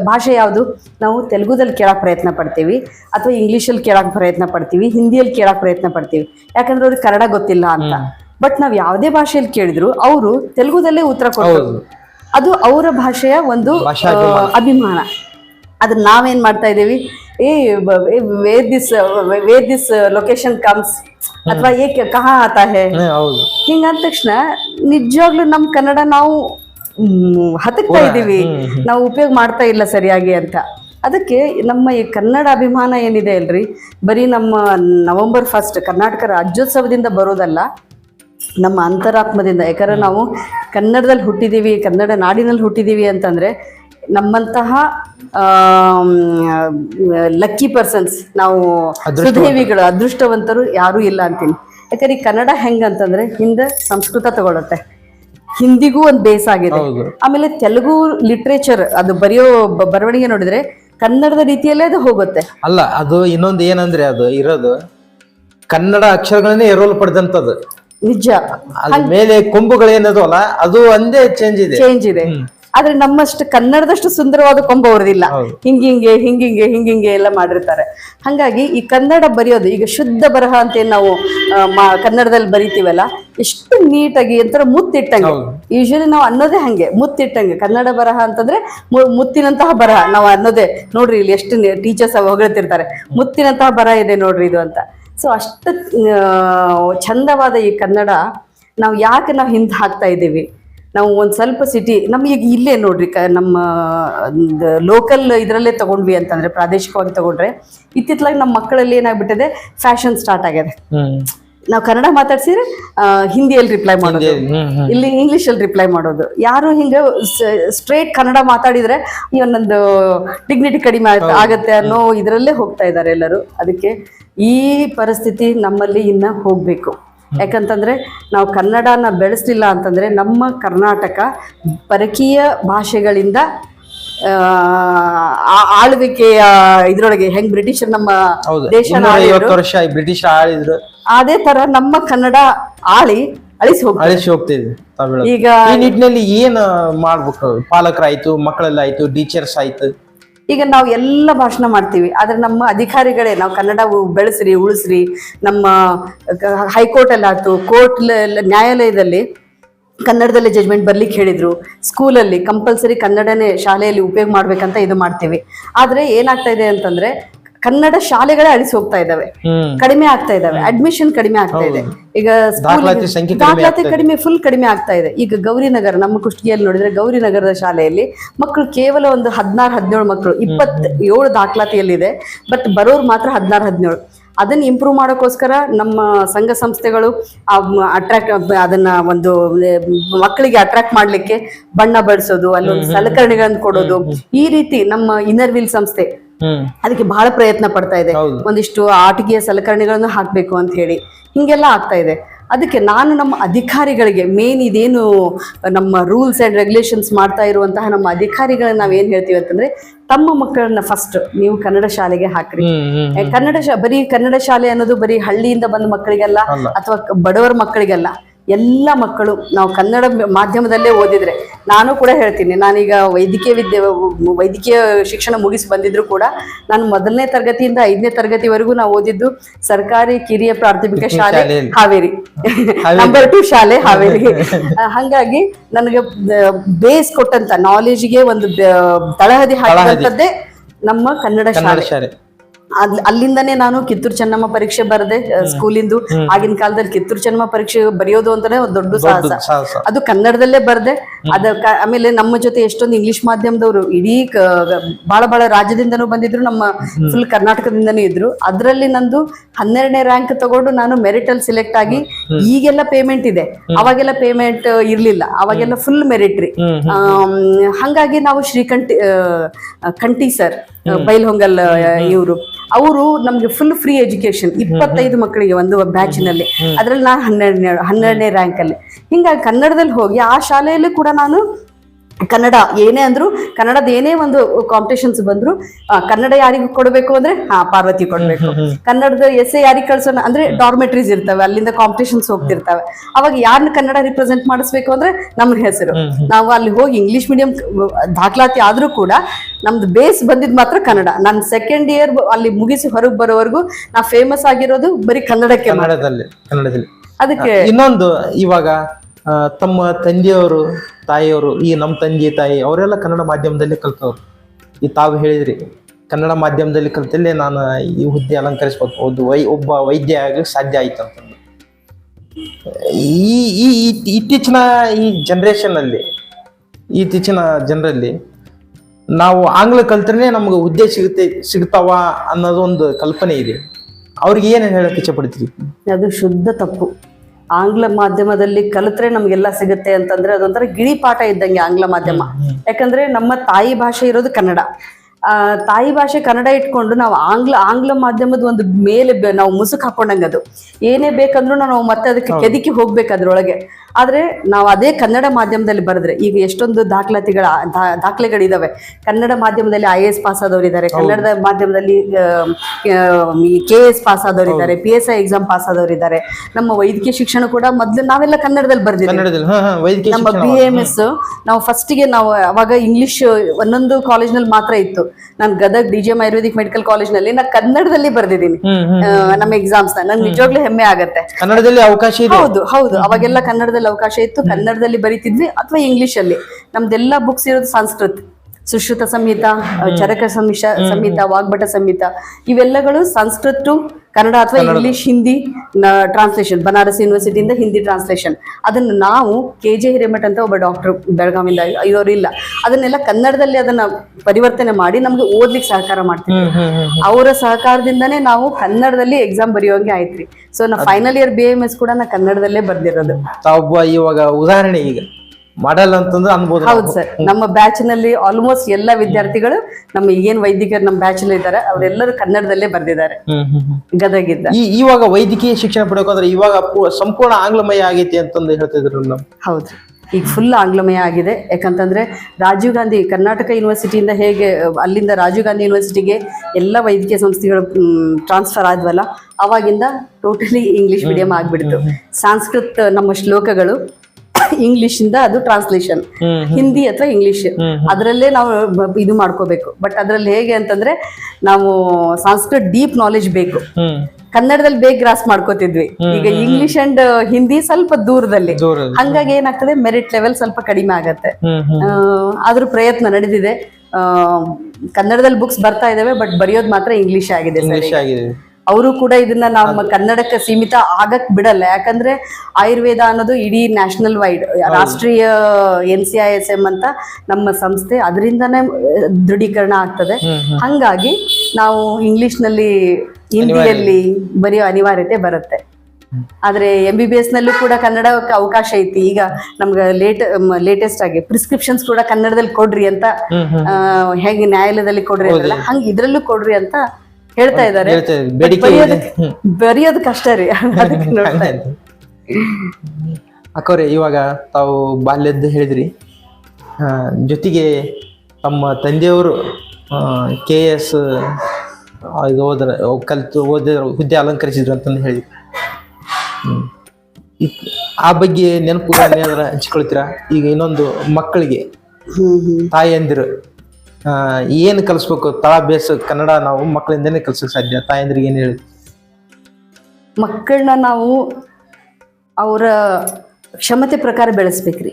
ಭಾಷೆ ಯಾವುದು? ನಾವು ತೆಲುಗುದಲ್ಲಿ ಕೇಳೋಕೆ ಪ್ರಯತ್ನ ಪಡ್ತೀವಿ ಅಥವಾ ಇಂಗ್ಲೀಷಲ್ಲಿ ಕೇಳೋಕೆ ಪ್ರಯತ್ನ ಪಡ್ತೀವಿ ಹಿಂದಿಯಲ್ಲಿ ಕೇಳಕ್ಕೆ ಪ್ರಯತ್ನ ಪಡ್ತೀವಿ. ಯಾಕಂದ್ರೆ ಅವ್ರಿಗೆ ಕನ್ನಡ ಗೊತ್ತಿಲ್ಲ ಅಂತ. ಬಟ್ ನಾವು ಯಾವುದೇ ಭಾಷೆಯಲ್ಲಿ ಕೇಳಿದ್ರು ಅವರು ತೆಲುಗುದಲ್ಲೇ ಉತ್ತರ ಕೊಡ್ತಾರೆ ಅದು ಅವರ ಭಾಷೆಯ ಒಂದು ಅಭಿಮಾನ. ಅದನ್ನ ನಾವೇನ್ ಮಾಡ್ತಾ ಇದ್ದೀವಿ? ಏ where this where this location comes ಅಥವಾ ಏಕೆ ಕಹ ಆತ ಹೇ? ಹಿಂಗಂದ ತಕ್ಷಣ ನಿಜವಾಗ್ಲೂ ನಮ್ಮ ಕನ್ನಡ ನಾವು ಹತಕ್ತಾ ಇದ್ದೀವಿ. ನಾವು ಉಪಯೋಗ ಮಾಡ್ತಾ ಇಲ್ಲ ಸರಿಯಾಗಿ ಅಂತ. ಅದಕ್ಕೆ ನಮ್ಮ ಈ ಕನ್ನಡ ಅಭಿಮಾನ ಏನಿದೆ ಅಲ್ರಿ? ಬರೀ ನಮ್ಮ ನವೆಂಬರ್ ಫಸ್ಟ್ ಕರ್ನಾಟಕ ರಾಜ್ಯೋತ್ಸವದಿಂದ ಬರೋದಲ್ಲ ನಮ್ಮ ಅಂತರಾತ್ಮದಿಂದ ಯಾಕಂದ್ರೆ ನಾವು ಕನ್ನಡದಲ್ಲಿ ಹುಟ್ಟಿದ್ದೀವಿ ಕನ್ನಡ ನಾಡಿನಲ್ಲಿ ಹುಟ್ಟಿದ್ದೀವಿ ಅಂತಂದರೆ ನಮ್ಮಂತಹ ಲಕ್ಕಿ ಪರ್ಸನ್ಸ್ ನಾವು ಸುದೇವಿಗಳು ಅದೃಷ್ಟವಂತರು ಯಾರೂ ಇಲ್ಲ ಅಂತೀನಿ. ಯಾಕಂದ್ರೆ ಈ ಕನ್ನಡ ಹೆಂಗಂತಂದ್ರೆ ಹಿಂದೆ ಸಂಸ್ಕೃತ ತಗೊಳತ್ತೆ. ಹಿಂದಿಗೂ ಒಂದು ಬೇಸ್ ಆಗಿದೆ. ಆಮೇಲೆ ತೆಲುಗು ಲಿಟ್ರೇಚರ್ ಅದು ಬರೆಯೋ ಬರವಣಿಗೆ ನೋಡಿದ್ರೆ ಕನ್ನಡದ ರೀತಿಯಲ್ಲೇ ಅದು ಹೋಗುತ್ತೆ. ಅಲ್ಲ ಅದು ಇನ್ನೊಂದು ಏನಂದ್ರೆ ಅದು ಇರೋದು ಕನ್ನಡ ಅಕ್ಷರಗಳನ್ನೇ ಎರವಲು ಪಡೆದಂತದ್ದು ನಿಜ. ಅದ್ರ ಮೇಲೆ ಕೊಂಬುಗಳೇನದವಲ್ಲ ಅದು ಒಂದೇ ಚೇಂಜ್ ಇದೆ. ಚೇಂಜ್ ಇದೆ. ಆದ್ರೆ ನಮ್ಮಷ್ಟು ಕನ್ನಡದಷ್ಟು ಸುಂದರವಾದ ಕೊಂಬ ಅವ್ರದಿಲ್ಲ. ಹಿಂಗಿಂಗೆ ಹಿಂಗಿಂಗೆ ಹಿಂಗಿಂಗೆ ಎಲ್ಲ ಮಾಡಿರ್ತಾರೆ. ಹಾಗಾಗಿ ಈ ಕನ್ನಡ ಬರೆಯೋದು ಈಗ ಶುದ್ಧ ಬರಹ ಅಂತ ಏನ್ ನಾವು ಕನ್ನಡದಲ್ಲಿ ಬರಿತೀವಲ್ಲ ಎಷ್ಟು ನೀಟಾಗಿ ಒಂಥರ ಮುತ್ತಿಟ್ಟಂಗೆ. ಯೂಶಲಿ ನಾವು ಅನ್ನೋದೇ ಹಂಗೆ ಮುತ್ತಿಟ್ಟಂಗೆ. ಕನ್ನಡ ಬರಹ ಅಂತಂದ್ರೆ ಮುತ್ತಿನಂತಹ ಬರಹ. ನಾವು ಅನ್ನೋದೇ ನೋಡ್ರಿ ಇಲ್ಲಿ ಎಷ್ಟು ಟೀಚರ್ಸ್ ಹೊಗಳ್ತಿರ್ತಾರೆ. ಮುತ್ತಿನಂತಹ ಬರಹ ಇದೆ ನೋಡ್ರಿ ಇದು ಅಂತ. ಸೊ ಅಷ್ಟು ಚಂದವಾದ ಈ ಕನ್ನಡ ನಾವು ಯಾಕೆ ನಾವು ಹಿಂದೆ ಹಾಕ್ತಾ ಇದ್ದೀವಿ? ನಾವು ಒಂದು ಸ್ವಲ್ಪ ಸಿಟಿ ನಮಗೆ ಇಲ್ಲೇ ನೋಡ್ರಿ, ಕ, ನಮ್ಮ ಲೋಕಲ್ ಇದರಲ್ಲೇ ತಗೊಂಡ್ವಿ ಅಂತಂದ್ರೆ, ಪ್ರಾದೇಶಿಕವಾಗಿ ತಗೊಂಡ್ರೆ ಇತ್ತಿತ್ತಲಾಗಿ ನಮ್ಮ ಮಕ್ಕಳಲ್ಲಿ ಏನಾಗ್ಬಿಟ್ಟಿದೆ ಫ್ಯಾಷನ್ ಸ್ಟಾರ್ಟ್ ಆಗಿದೆ. ನಾವು ಕನ್ನಡ ಮಾತಾಡ್ಸಿದ್ರೆ ಹಿಂದಿಯಲ್ಲಿ ರಿಪ್ಲೈ ಮಾಡೋದು. ಇಲ್ಲಿ ಇಂಗ್ಲಿಷ್ ಇಲ್ಲಿ ಇಂಗ್ಲೀಷಲ್ಲಿ ರಿಪ್ಲೈ ಮಾಡೋದು. ಯಾರು ಹಿಂಗೆ ಸ್ಟ್ರೇಟ್ ಕನ್ನಡ ಮಾತಾಡಿದ್ರೆ ಒಂದೊಂದು ಡಿಗ್ನಿಟಿ ಕಡಿಮೆ ಆಗತ್ತೆ ಅನ್ನೋ ಇದರಲ್ಲೇ ಹೋಗ್ತಾ ಇದ್ದಾರೆ ಎಲ್ಲರೂ. ಅದಕ್ಕೆ ಈ ಪರಿಸ್ಥಿತಿ ನಮ್ಮಲ್ಲಿ ಇನ್ನ ಹೋಗಬೇಕು. ಯಾಕಂತಂದ್ರೆ ನಾವು ಕನ್ನಡನ ಬೆಳೆಸಲಿಲ್ಲ ಅಂತಂದ್ರೆ ನಮ್ಮ ಕರ್ನಾಟಕ ಪರಕೀಯ ಭಾಷೆಗಳಿಂದ ಆಳ್ವಿಕೆಯ ಇದ್ರೊಳಗೆ ಹೆಂಗ್ ಬ್ರಿಟಿಷರ್ ನಮ್ಮ ದೇಶ ವರ್ಷ ಬ್ರಿಟಿಷ್ ಆಳಿದ್ರು. ಅದೇ ತರ ನಮ್ಮ ಕನ್ನಡ ಆಳಿ ಅಳಿಸಿ ಹೋಗ್ ಅಳಿಸಿ ಹೋಗ್ತಿದ್ವಿ ಈಗ ಈ ನಿಟ್ಟಿನಲ್ಲಿ ಏನ್ ಮಾಡ್ಬೇಕು? ಪಾಲಕರಾಯ್ತು ಮಕ್ಕಳೆಲ್ಲ ಆಯ್ತು ಟೀಚರ್ಸ್ ಆಯ್ತು? ಈಗ ನಾವು ಎಲ್ಲ ಭಾಷಣ ಮಾಡ್ತೀವಿ. ಆದ್ರೆ ನಮ್ಮ ಅಧಿಕಾರಿಗಳೇ ನಾವು ಕನ್ನಡ ಬೆಳೆಸ್ರಿ ಉಳಿಸ್ರಿ ನಮ್ಮ ಹೈಕೋರ್ಟಲ್ಲಿ ಆಯ್ತು ಕೋರ್ಟ್ ನ್ಯಾಯಾಲಯದಲ್ಲಿ ಕನ್ನಡದಲ್ಲೇ ಜಜ್ಮೆಂಟ್ ಬರ್ಲಿಕ್ಕೆ ಹೇಳಿದ್ರು. ಸ್ಕೂಲಲ್ಲಿ ಕಂಪಲ್ಸರಿ ಕನ್ನಡನೇ ಶಾಲೆಯಲ್ಲಿ ಉಪಯೋಗ ಮಾಡ್ಬೇಕಂತ ಇದು ಮಾಡ್ತೀವಿ. ಆದ್ರೆ ಏನಾಗ್ತಾ ಇದೆ ಅಂತಂದ್ರೆ ಕನ್ನಡ ಶಾಲೆಗಳೇ ಅಳಿಸಿ ಹೋಗ್ತಾ ಇದಾವೆ ಕಡಿಮೆ ಆಗ್ತಾ ಇದಾವೆ ಅಡ್ಮಿಷನ್ ಕಡಿಮೆ ಆಗ್ತಾ ಇದೆ. ಈಗ ದಾಖಲಾತಿ ಕಡಿಮೆ ಫುಲ್ ಕಡಿಮೆ ಆಗ್ತಾ ಇದೆ. ಈಗ ಗೌರಿನಗರ ನಮ್ಮ ಕುಷ್ಟಿಯಲ್ಲಿ ನೋಡಿದ್ರೆ ಗೌರಿನಗರದ ಶಾಲೆಯಲ್ಲಿ ಮಕ್ಕಳು ಕೇವಲ ಒಂದು ಹದಿನಾರು ಹದಿನೇಳು ಮಕ್ಕಳು ಇಪ್ಪತ್ತೇಳು ಏಳು ದಾಖಲಾತಿಯಲ್ಲಿದೆ. ಬಟ್ ಬರೋರು ಮಾತ್ರ ಹದಿನಾರು ಹದಿನೇಳು. ಅದನ್ನ ಇಂಪ್ರೂವ್ ಮಾಡೋಕ್ಕೋಸ್ಕರ ನಮ್ಮ ಸಂಘ ಸಂಸ್ಥೆಗಳು ಅಟ್ರಾಕ್ಟ್ ಅದನ್ನ ಒಂದು ಮಕ್ಕಳಿಗೆ ಅಟ್ರಾಕ್ಟ್ ಮಾಡ್ಲಿಕ್ಕೆ ಬಣ್ಣ ಬಡಿಸೋದು ಅಲ್ಲೊಂದು ಸಲಕರಣೆಗಳನ್ನು ಕೊಡೋದು. ಈ ರೀತಿ ನಮ್ಮ ಇನ್ನರ್ ವಿಲ್ ಸಂಸ್ಥೆ ಅದಕ್ಕೆ ಬಹಳ ಪ್ರಯತ್ನ ಪಡ್ತಾ ಇದೆ. ಒಂದಿಷ್ಟು ಆಟಿಕೆಯ ಸಲಕರಣೆಗಳನ್ನು ಹಾಕಬೇಕು ಅಂತ ಹೇಳಿ. ಹಿಂಗೆಲ್ಲ ಆಗ್ತಾ ಇದೆ. ಅದಕ್ಕೆ ನಾನು ನಮ್ಮ ಅಧಿಕಾರಿಗಳಿಗೆ ಮೇನ್ ಇದೇನು ನಮ್ಮ ರೂಲ್ಸ್ ಆ್ಯಂಡ್ ರೆಗ್ಯುಲೇಷನ್ಸ್ ಮಾಡ್ತಾ ಇರುವಂತಹ ನಮ್ಮ ಅಧಿಕಾರಿಗಳನ್ನ ನಾವು ಏನು ಹೇಳ್ತೀವಿ ಅಂತಂದ್ರೆ ತಮ್ಮ ಮಕ್ಕಳನ್ನ ಫಸ್ಟ್ ನೀವು ಕನ್ನಡ ಶಾಲೆಗೆ ಹಾಕ್ರಿ. ಕನ್ನಡ ಶಾ ಬರೀ ಕನ್ನಡ ಶಾಲೆ ಅನ್ನೋದು ಬರೀ ಹಳ್ಳಿಯಿಂದ ಬಂದ ಮಕ್ಕಳಿಗೆಲ್ಲ. ಅಥವಾ ಬಡವರ ಮಕ್ಕಳಿಗೆಲ್ಲ. ಎಲ್ಲ ಮಕ್ಕಳು ನಾವು ಕನ್ನಡ ಮಾಧ್ಯಮದಲ್ಲೇ ಓದಿದ್ರೆ ನಾನು ಕೂಡ ಹೇಳ್ತೀನಿ ನಾನೀಗ ವೈದ್ಯಕೀಯ ವಿದ್ಯೆ ವೈದ್ಯಕೀಯ ಶಿಕ್ಷಣ ಮುಗಿಸಿ ಬಂದಿದ್ದರೂ ಕೂಡ ನಾನು ಮೊದಲನೇ ತರಗತಿಯಿಂದ ಐದನೇ ತರಗತಿವರೆಗೂ ನಾವು ಓದಿದ್ದು ಸರ್ಕಾರಿ ಕಿರಿಯ ಪ್ರಾಥಮಿಕ ಶಾಲೆ ಹಾವೇರಿ. ನಂಬರ್ ಟು ಶಾಲೆ ಹಾವೇರಿ. ಹಾಗಾಗಿ ನನಗೆ ಬೇಸ್ ಕೊಟ್ಟಂತ ನಾಲೆಜ್ಗೆ ಒಂದು ತಳಹದಿ ಹಾಕಿದಂಥದ್ದೇ ನಮ್ಮ ಕನ್ನಡ ಶಾಲೆ. ಅಲ್ಲಿಂದನೇ ನಾನು ಕಿತ್ತೂರು ಚೆನ್ನಮ್ಮ ಪರೀಕ್ಷೆ ಬರದೆ ಸ್ಕೂಲಿಂದು. ಆಗಿನ ಕಾಲದಲ್ಲಿ ಕಿತ್ತೂರು ಚೆನ್ನಮ್ಮ ಪರೀಕ್ಷೆ ಬರೆಯೋದು ಅಂತಾನೆ ಒಂದು ದೊಡ್ಡ ಸಾಹಸ. ಅದು ಕನ್ನಡದಲ್ಲೇ ಬರ್ದೆ. ಅದ ಆಮೇಲೆ ನಮ್ಮ ಜೊತೆ ಎಷ್ಟೊಂದು ಇಂಗ್ಲಿಷ್ ಮಾಧ್ಯಮದವರು ಇಡೀ ಬಹಳ ಬಹಳ ರಾಜ್ಯದಿಂದನೂ ಬಂದಿದ್ರು ನಮ್ಮ ಫುಲ್ ಕರ್ನಾಟಕದಿಂದನೂ ಇದ್ರು. ಅದರಲ್ಲಿ ನಂದು ಹನ್ನೆರಡನೇ ರ್ಯಾಂಕ್ ತಗೊಂಡು ನಾನು ಮೆರಿಟ್ ಅಲ್ಲಿ ಸೆಲೆಕ್ಟ್ ಆಗಿ ಈಗೆಲ್ಲ ಪೇಮೆಂಟ್ ಇದೆ. ಅವಾಗೆಲ್ಲ ಪೇಮೆಂಟ್ ಇರ್ಲಿಲ್ಲ. ಅವಾಗೆಲ್ಲ ಫುಲ್ ಮೆರಿಟ್ರಿ ಹಂಗಾಗಿ ನಾವು ಶ್ರೀಕಂಠಿ ಕಂಠಿ ಸರ್ ಬೈಲ್ಹೊಂಗಲ್ ಇವರು. ಅವರು ನಮ್ಗೆ ಫುಲ್ ಫ್ರೀ ಎಜುಕೇಶನ್ ಇಪ್ಪತ್ತೈದು ಮಕ್ಕಳಿಗೆ ಒಂದು ಬ್ಯಾಚ್ನಲ್ಲಿ. ಅದ್ರಲ್ಲಿ ನಾನು ಹನ್ನೆರಡನೇ ಹನ್ನೆರಡನೇ ರ್ಯಾಂಕ್ ಅಲ್ಲಿ. ಹಿಂಗಾಗಿ ಕನ್ನಡದಲ್ಲಿ ಹೋಗಿ ಆ ಶಾಲೆಯಲ್ಲಿ ಕೂಡ ನಾನು ಕನ್ನಡ ಏನೇ ಅಂದ್ರು ಕನ್ನಡದ ಏನೇ ಒಂದು ಕಾಂಪಿಟೇಷನ್ಸ್ ಬಂದ್ರು ಕನ್ನಡ ಯಾರಿಗೂ ಕೊಡಬೇಕು ಅಂದ್ರೆ ಹಾ ಪಾರ್ವತಿ ಕೊಡ್ಬೇಕು. ಕನ್ನಡದ ಎಸ್ಎ ಯಾರಿಗೆ ಕಳ್ಸೋಣ ಅಂದ್ರೆ ಡಾರ್ಮೆಟ್ರೀಸ್ ಇರ್ತವೆ ಅಲ್ಲಿಂದ ಕಾಂಪಿಟೇಷನ್ಸ್ ಹೋಗ್ತಿರ್ತವೆ. ಅವಾಗ ಯಾರನ್ನ ಕನ್ನಡ ರಿಪ್ರೆಸೆಂಟ್ ಮಾಡಿಸ್ಬೇಕು ಅಂದ್ರೆ ನಮ್ಮ ಹೆಸರು. ನಾವು ಅಲ್ಲಿ ಹೋಗಿ ಇಂಗ್ಲಿಷ್ ಮೀಡಿಯಂ ದಾಖಲಾತಿ ಆದ್ರೂ ಕೂಡ ನಮ್ದು ಬೇಸ್ ಬಂದಿದ್ ಮಾತ್ರ ಕನ್ನಡ. ನನ್ನ ಸೆಕೆಂಡ್ ಇಯರ್ ಅಲ್ಲಿ ಮುಗಿಸಿ ಹೊರಗೆ ಬರೋವರೆಗೂ ನಾ ಫೇಮಸ್ ಆಗಿರೋದು ಬರೀ ಕನ್ನಡಕ್ಕೆ. ಕನ್ನಡದಲ್ಲಿ ಕನ್ನಡದಲ್ಲಿ. ಅದಕ್ಕೆ ಇನ್ನೊಂದು ಇವಾಗ ತಮ್ಮ ತಂದೆಯವರು, ತಾಯಿಯವರು, ಈ ನಮ್ಮ ತಂದೆ, ತಾಯಿ, ಅವರೆಲ್ಲ ಕನ್ನಡ ಮಾಧ್ಯಮದಲ್ಲಿ ಕಲ್ತವ್ರು. ಈ ತಾವು ಹೇಳಿದ್ರಿ, ಕನ್ನಡ ಮಾಧ್ಯಮದಲ್ಲಿ ಕಲಿತಲ್ಲೇ ನಾನು ಈ ಹುದ್ದೆ ಅಲಂಕರಿಸ್ಬೇಕು ಒಂದು ವೈ, ಒಬ್ಬ ವೈದ್ಯ ಆಗಲಿಕ್ಕೆ ಸಾಧ್ಯ ಆಯ್ತು ಅಂತಂದು. ಈ ಈ ಇತ್ತೀಚಿನ ಈ ಜನ್ರೇಷನಲ್ಲಿ ಇತ್ತೀಚಿನ ಜನರಲ್ಲಿ ನಾವು ಆಂಗ್ಲ ಕಲ್ತ್ರೆ ನಮ್ಗೆ ಹುದ್ದೆ ಸಿಗುತ್ತೆ, ಸಿಗ್ತಾವ ಅನ್ನೋದು ಒಂದು ಕಲ್ಪನೆ ಇದೆ. ಅವ್ರಿಗೆ ಏನು ಹೇಳಕ್ಕೆ ಇಚ್ಛಪಡ್ತೀರಿ ಅದು ಶುದ್ಧ ತಪ್ಪು. ಆಂಗ್ಲ ಮಾಧ್ಯಮದಲ್ಲಿ ಕಲಿತ್ರೆ ನಮಗೆಲ್ಲ ಸಿಗುತ್ತೆ ಅಂತಂದ್ರೆ ಅದೊಂಥರ ಗಿಳಿಪಾಠ ಇದ್ದಂಗೆ ಆಂಗ್ಲ ಮಾಧ್ಯಮ. ಯಾಕಂದ್ರೆ ನಮ್ಮ ತಾಯಿ ಭಾಷೆ ಇರೋದು ಕನ್ನಡ. ತಾಯಿ ಭಾಷೆ ಕನ್ನಡ ಇಟ್ಕೊಂಡು ನಾವು ಆಂಗ್ಲ ಆಂಗ್ಲ ಮಾಧ್ಯಮದ ಒಂದು ಮೇಲೆ ನಾವು ಮುಸುಕ್ ಹಾಕೊಂಡಂಗೆ ಅದು. ಏನೇ ಬೇಕಂದ್ರೂ ನಾವು ಮತ್ತೆ ಅದಕ್ಕೆ ಕೆದಕಿ ಹೋಗ್ಬೇಕು ಅದ್ರೊಳಗೆ. ಆದ್ರೆ ನಾವು ಅದೇ ಕನ್ನಡ ಮಾಧ್ಯಮದಲ್ಲಿ ಬರೆದ್ರೆ ಈಗ ಎಷ್ಟೊಂದು ದಾಖಲಾತಿಗಳ ದಾಖಲೆಗಳಿದ್ದಾವೆ ಕನ್ನಡ ಮಾಧ್ಯಮದಲ್ಲಿ ಐ ಎ ಎಸ್ ಪಾಸ್ ಆದವರಿದ್ದಾರೆ ಕನ್ನಡದ ಮಾಧ್ಯಮದಲ್ಲಿ K S pass ಆದವರಿದ್ದಾರೆ P S I exam pass ಆದವರಿದ್ದಾರೆ ನಮ್ಮ ವೈದ್ಯಕೀಯ ಶಿಕ್ಷಣ ಕೂಡ ಮೊದಲು ನಾವೆಲ್ಲ ಕನ್ನಡದಲ್ಲಿ ಬರ್ದಿದ್ದೀವಿ ನಮ್ಮ ಬಿ ಎಂ ಎಸ್ ನಾವು ಫಸ್ಟಿಗೆ ನಾವು ಅವಾಗ ಇಂಗ್ಲಿಷ್ ಒಂದೊಂದು ಕಾಲೇಜ್ನಲ್ಲಿ ಮಾತ್ರ ಇತ್ತು. ನಾನು Gadag D G M Ayurvedic medical ಕಾಲೇಜ್ನಲ್ಲಿ ನಾನು ಕನ್ನಡದಲ್ಲಿ ಬರ್ದಿದ್ದೀನಿ. ನಮ್ಮ ಎಕ್ಸಾಮ್ಸ್ ನನ್ಗೆ ನಿಜವಾಗ್ಲೂ ಹೆಮ್ಮೆ ಆಗತ್ತೆ. ಕನ್ನಡದಲ್ಲಿ ಅವಕಾಶ ಇದೆ. ಹೌದು ಹೌದು. ಅವಾಗೆಲ್ಲ ಕನ್ನಡದಲ್ಲಿ ಅವಕಾಶ ಇತ್ತು ಕನ್ನಡದಲ್ಲಿ ಬರೀತಿದ್ವಿ ಅಥವಾ ಇಂಗ್ಲಿಷ್ ಅಲ್ಲಿ ನಮ್ದೆಲ್ಲ ಬುಕ್ಸ್ ಇರೋದು ಸಂಸ್ಕೃತ್. ಸುಶ್ರುತ ಸಂಹಿತ ಚರಕ ಸಮಿಶ ಸಂಹಿತ ವಾಗ್ಭಟ ಸಂಹಿತ. ಇವೆಲ್ಲಗಳು ಸಂಸ್ಕೃತ್ ಕನ್ನಡ ಅಥವಾ ಇಂಗ್ಲಿಷ್ ಹಿಂದಿ ಟ್ರಾನ್ಸ್ಲೇಷನ್ ಬನಾರಸ್ ಯೂನಿವರ್ಸಿಟಿಯಿಂದ ಹಿಂದಿ ಟ್ರಾನ್ಸ್ಲೇಷನ್ ಅದನ್ನು ನಾವು ಕೆ ಜೆ ಹಿರೇಮಠ್ ಅಂತ ಒಬ್ಬ ಡಾಕ್ಟರ್ ಬೆಳಗಾವಿಂದ ಇರೋರು ಇಲ್ಲ. ಅದನ್ನೆಲ್ಲ ಕನ್ನಡದಲ್ಲಿ ಅದನ್ನ ಪರಿವರ್ತನೆ ಮಾಡಿ ನಮ್ಗೆ ಓದ್ಲಿಕ್ಕೆ ಸಹಕಾರ ಮಾಡ್ತೀವಿ ಅವರ ಸಹಕಾರದಿಂದನೇ ನಾವು ಕನ್ನಡದಲ್ಲಿ ಎಕ್ಸಾಮ್ ಬರೆಯೋಂಗೆ ಆಯ್ತ್ರಿ. ಸೊ ನಾ final year B M S ಕೂಡ ನಾ ಕನ್ನಡದಲ್ಲೇ ಬರ್ದಿರೋದು. ಇವಾಗ ಉದಾಹರಣೆ ಈಗ. ಮಾಡಲ್ ಅಂತಂದ್ರೆ ಅನ್ಬೋದು ಹೌದು ಸರ್. ನಮ್ಮ ಬ್ಯಾಚ್ನಲ್ಲಿ ಆಲ್ಮೋಸ್ಟ್ ಎಲ್ಲ ವಿದ್ಯಾರ್ಥಿಗಳು ನಮ್ಮ ಏನ್ ವೈದ್ಯಕೀಯ ನಮ್ಮ ಬ್ಯಾಚ್ ಇದ್ದಾರೆ. ಅವರೆಲ್ಲರೂ ಕನ್ನಡದಲ್ಲೇ ಬರ್ದಿದ್ದಾರೆ. ಗದಗಿದ್ದ ಈ ಇವಾಗ ವೈದ್ಯಕೀಯ ಶಿಕ್ಷಣ ಪಡೆಯೋಕಂದ್ರೆ ಇವಾಗ ಸಂಪೂರ್ಣ ಆಂಗ್ಲಮಯ ಆಗೈತಿ ಅಂತಂದು ಹೇಳ್ತಿದ್ರು ನಾವು ಹೌದು. ಈಗ ಫುಲ್ ಆಂಗ್ಲಮಯ ಆಗಿದೆ. ಯಾಕಂತಂದ್ರೆ ರಾಜೀವ್ ಗಾಂಧಿ ಕರ್ನಾಟಕ ಯೂನಿವರ್ಸಿಟಿಯಿಂದ ಹೇಗೆ ಅಲ್ಲಿಂದ ರಾಜೀವ್ ಗಾಂಧಿ ಯೂನಿವರ್ಸಿಟಿಗೆ ಎಲ್ಲ ವೈದ್ಯಕೀಯ ಸಂಸ್ಥೆಗಳು ಟ್ರಾನ್ಸ್ಫರ್ ಆದ್ವಲ್ಲ ಅವಾಗಿಂದ ಟೋಟಲಿ ಇಂಗ್ಲಿಷ್ ಮೀಡಿಯಂ ಆಗ್ಬಿಡ್ತು. ಸಂಸ್ಕೃತ್ ನಮ್ಮ ಶ್ಲೋಕಗಳು ಇಂಗ್ಲಿಷ್ ಇಂದ ಅದು ಟ್ರಾನ್ಸ್ಲೇಷನ್ ಹಿಂದಿ ಅಥವಾ ಇಂಗ್ಲಿಷ್. ಅದರಲ್ಲೇ ನಾವು ಇದು ಮಾಡ್ಕೋಬೇಕು. ಬಟ್ ಅದರಲ್ಲಿ ಹೇಗೆ ಅಂತಂದ್ರೆ ನಾವು ಸಂಸ್ಕೃತ್ ಡೀಪ್ ನಾಲೆಜ್ ಬೇಕು. ಕನ್ನಡದಲ್ಲಿ ಬೇಗ ಗ್ರಾಸ್ ಮಾಡ್ಕೋತಿದ್ವಿ. ಈಗ ಇಂಗ್ಲಿಷ್ ಅಂಡ್ ಹಿಂದಿ ಸ್ವಲ್ಪ ದೂರದಲ್ಲಿ. ದೂರ ಹಂಗಾಗಿ ಏನಾಗ್ತದೆ ಮೆರಿಟ್ ಲೆವೆಲ್ ಸ್ವಲ್ಪ ಕಡಿಮೆ ಆಗತ್ತೆ. ಆದ್ರೂ ಪ್ರಯತ್ನ ನಡೆದಿದೆ. ಕನ್ನಡದಲ್ಲಿ ಬುಕ್ಸ್ ಬರ್ತಾ ಇದಾವೆ ಬಟ್ ಬರೆಯೋದು ಮಾತ್ರ ಇಂಗ್ಲಿಷ್ ಆಗಿದೆ ಇಂಗ್ಲಿಷ್ ಆಗಿದೆ. ಅವರು ಕೂಡ ಇದನ್ನ ನಮ್ಮ ಕನ್ನಡಕ್ಕೆ ಸೀಮಿತ ಆಗಕ್ ಬಿಡಲ್ಲ. ಯಾಕಂದ್ರೆ ಆಯುರ್ವೇದ ಅನ್ನೋದು ಇಡೀ ನ್ಯಾಷನಲ್ ವೈಡ್ ರಾಷ್ಟ್ರೀಯ N C I S M ಅಂತ ನಮ್ಮ ಸಂಸ್ಥೆ ಅದರಿಂದನೇ ದೃಢೀಕರಣ ಆಗ್ತದೆ. ಹಂಗಾಗಿ ನಾವು ಇಂಗ್ಲಿಷ್ನಲ್ಲಿ ಹಿಂದಿಯಲ್ಲಿ ಬರೆಯೋ ಅನಿವಾರ್ಯತೆ ಬರುತ್ತೆ. ಆದ್ರೆ ಎಂ ಬಿ ಬಿ ಎಸ್ ನಲ್ಲೂ ಕೂಡ ಕನ್ನಡಕ್ಕೆ ಅವಕಾಶ ಐತಿ. ಈಗ ನಮ್ಗೆ ಲೇಟ್ ಲೇಟೆಸ್ಟ್ ಆಗಿ ಪ್ರಿಸ್ಕ್ರಿಪ್ಷನ್ಸ್ ಕೂಡ ಕನ್ನಡದಲ್ಲಿ ಕೊಡ್ರಿ ಅಂತ ಹೆಂಗ್ ನ್ಯಾಯಾಲಯದಲ್ಲಿ ಕೊಡ್ರಿ ಅಂತ ಹಂಗ ಇದ್ರಲ್ಲೂ ಕೊಡ್ರಿ ಅಂತ ಹೇಳ್ತಾ ಇದ್ದಾರೆ. ಬರೆಯೋದು ಕಷ್ಟ ರೀ. ಅಕ್ಕವ್ರೆ ಇವಾಗ ತಾವು ಬಾಲ್ಯದ ಹೇಳಿದ್ರಿ. ಜೊತೆಗೆ ತಮ್ಮ ತಂದೆಯವರು ಕೆ ಎಸ್ ಇದು ಓದ್ರ ಕಲ್ತು ಓದಿದ್ರು ಹುದ್ದೆ ಅಲಂಕರಿಸಿದ್ರು ಅಂತಂದು ಹೇಳಿದ್ರಿ. ಹ್ಮ್. ಆ ಬಗ್ಗೆ ನೆನಪು ಏನಾದ್ರ ಹಂಚ್ಕೊಳ್ತೀರಾ? ಈಗ ಇನ್ನೊಂದು ಮಕ್ಕಳಿಗೆ ತಾಯಿ ಹ್ಮ್. ತಾಯಂದಿರು ಆ, ಏನು ಕಲಿಸ್ಬೇಕು? ತಳ ಬೇಸ ಕನ್ನಡ ನಾವು ಮಕ್ಕಳಿಂದನೇ ಕಲಿಸೋಕೆ ಸಾಧ್ಯ. ತಾಯಂದ್ರಿಗೆ ಏನು ಹೇಳಿ? ಮಕ್ಕಳನ್ನ ನಾವು ಅವರ ಕ್ಷಮತೆ ಪ್ರಕಾರ ಬೆಳೆಸ್ಬೇಕ್ರಿ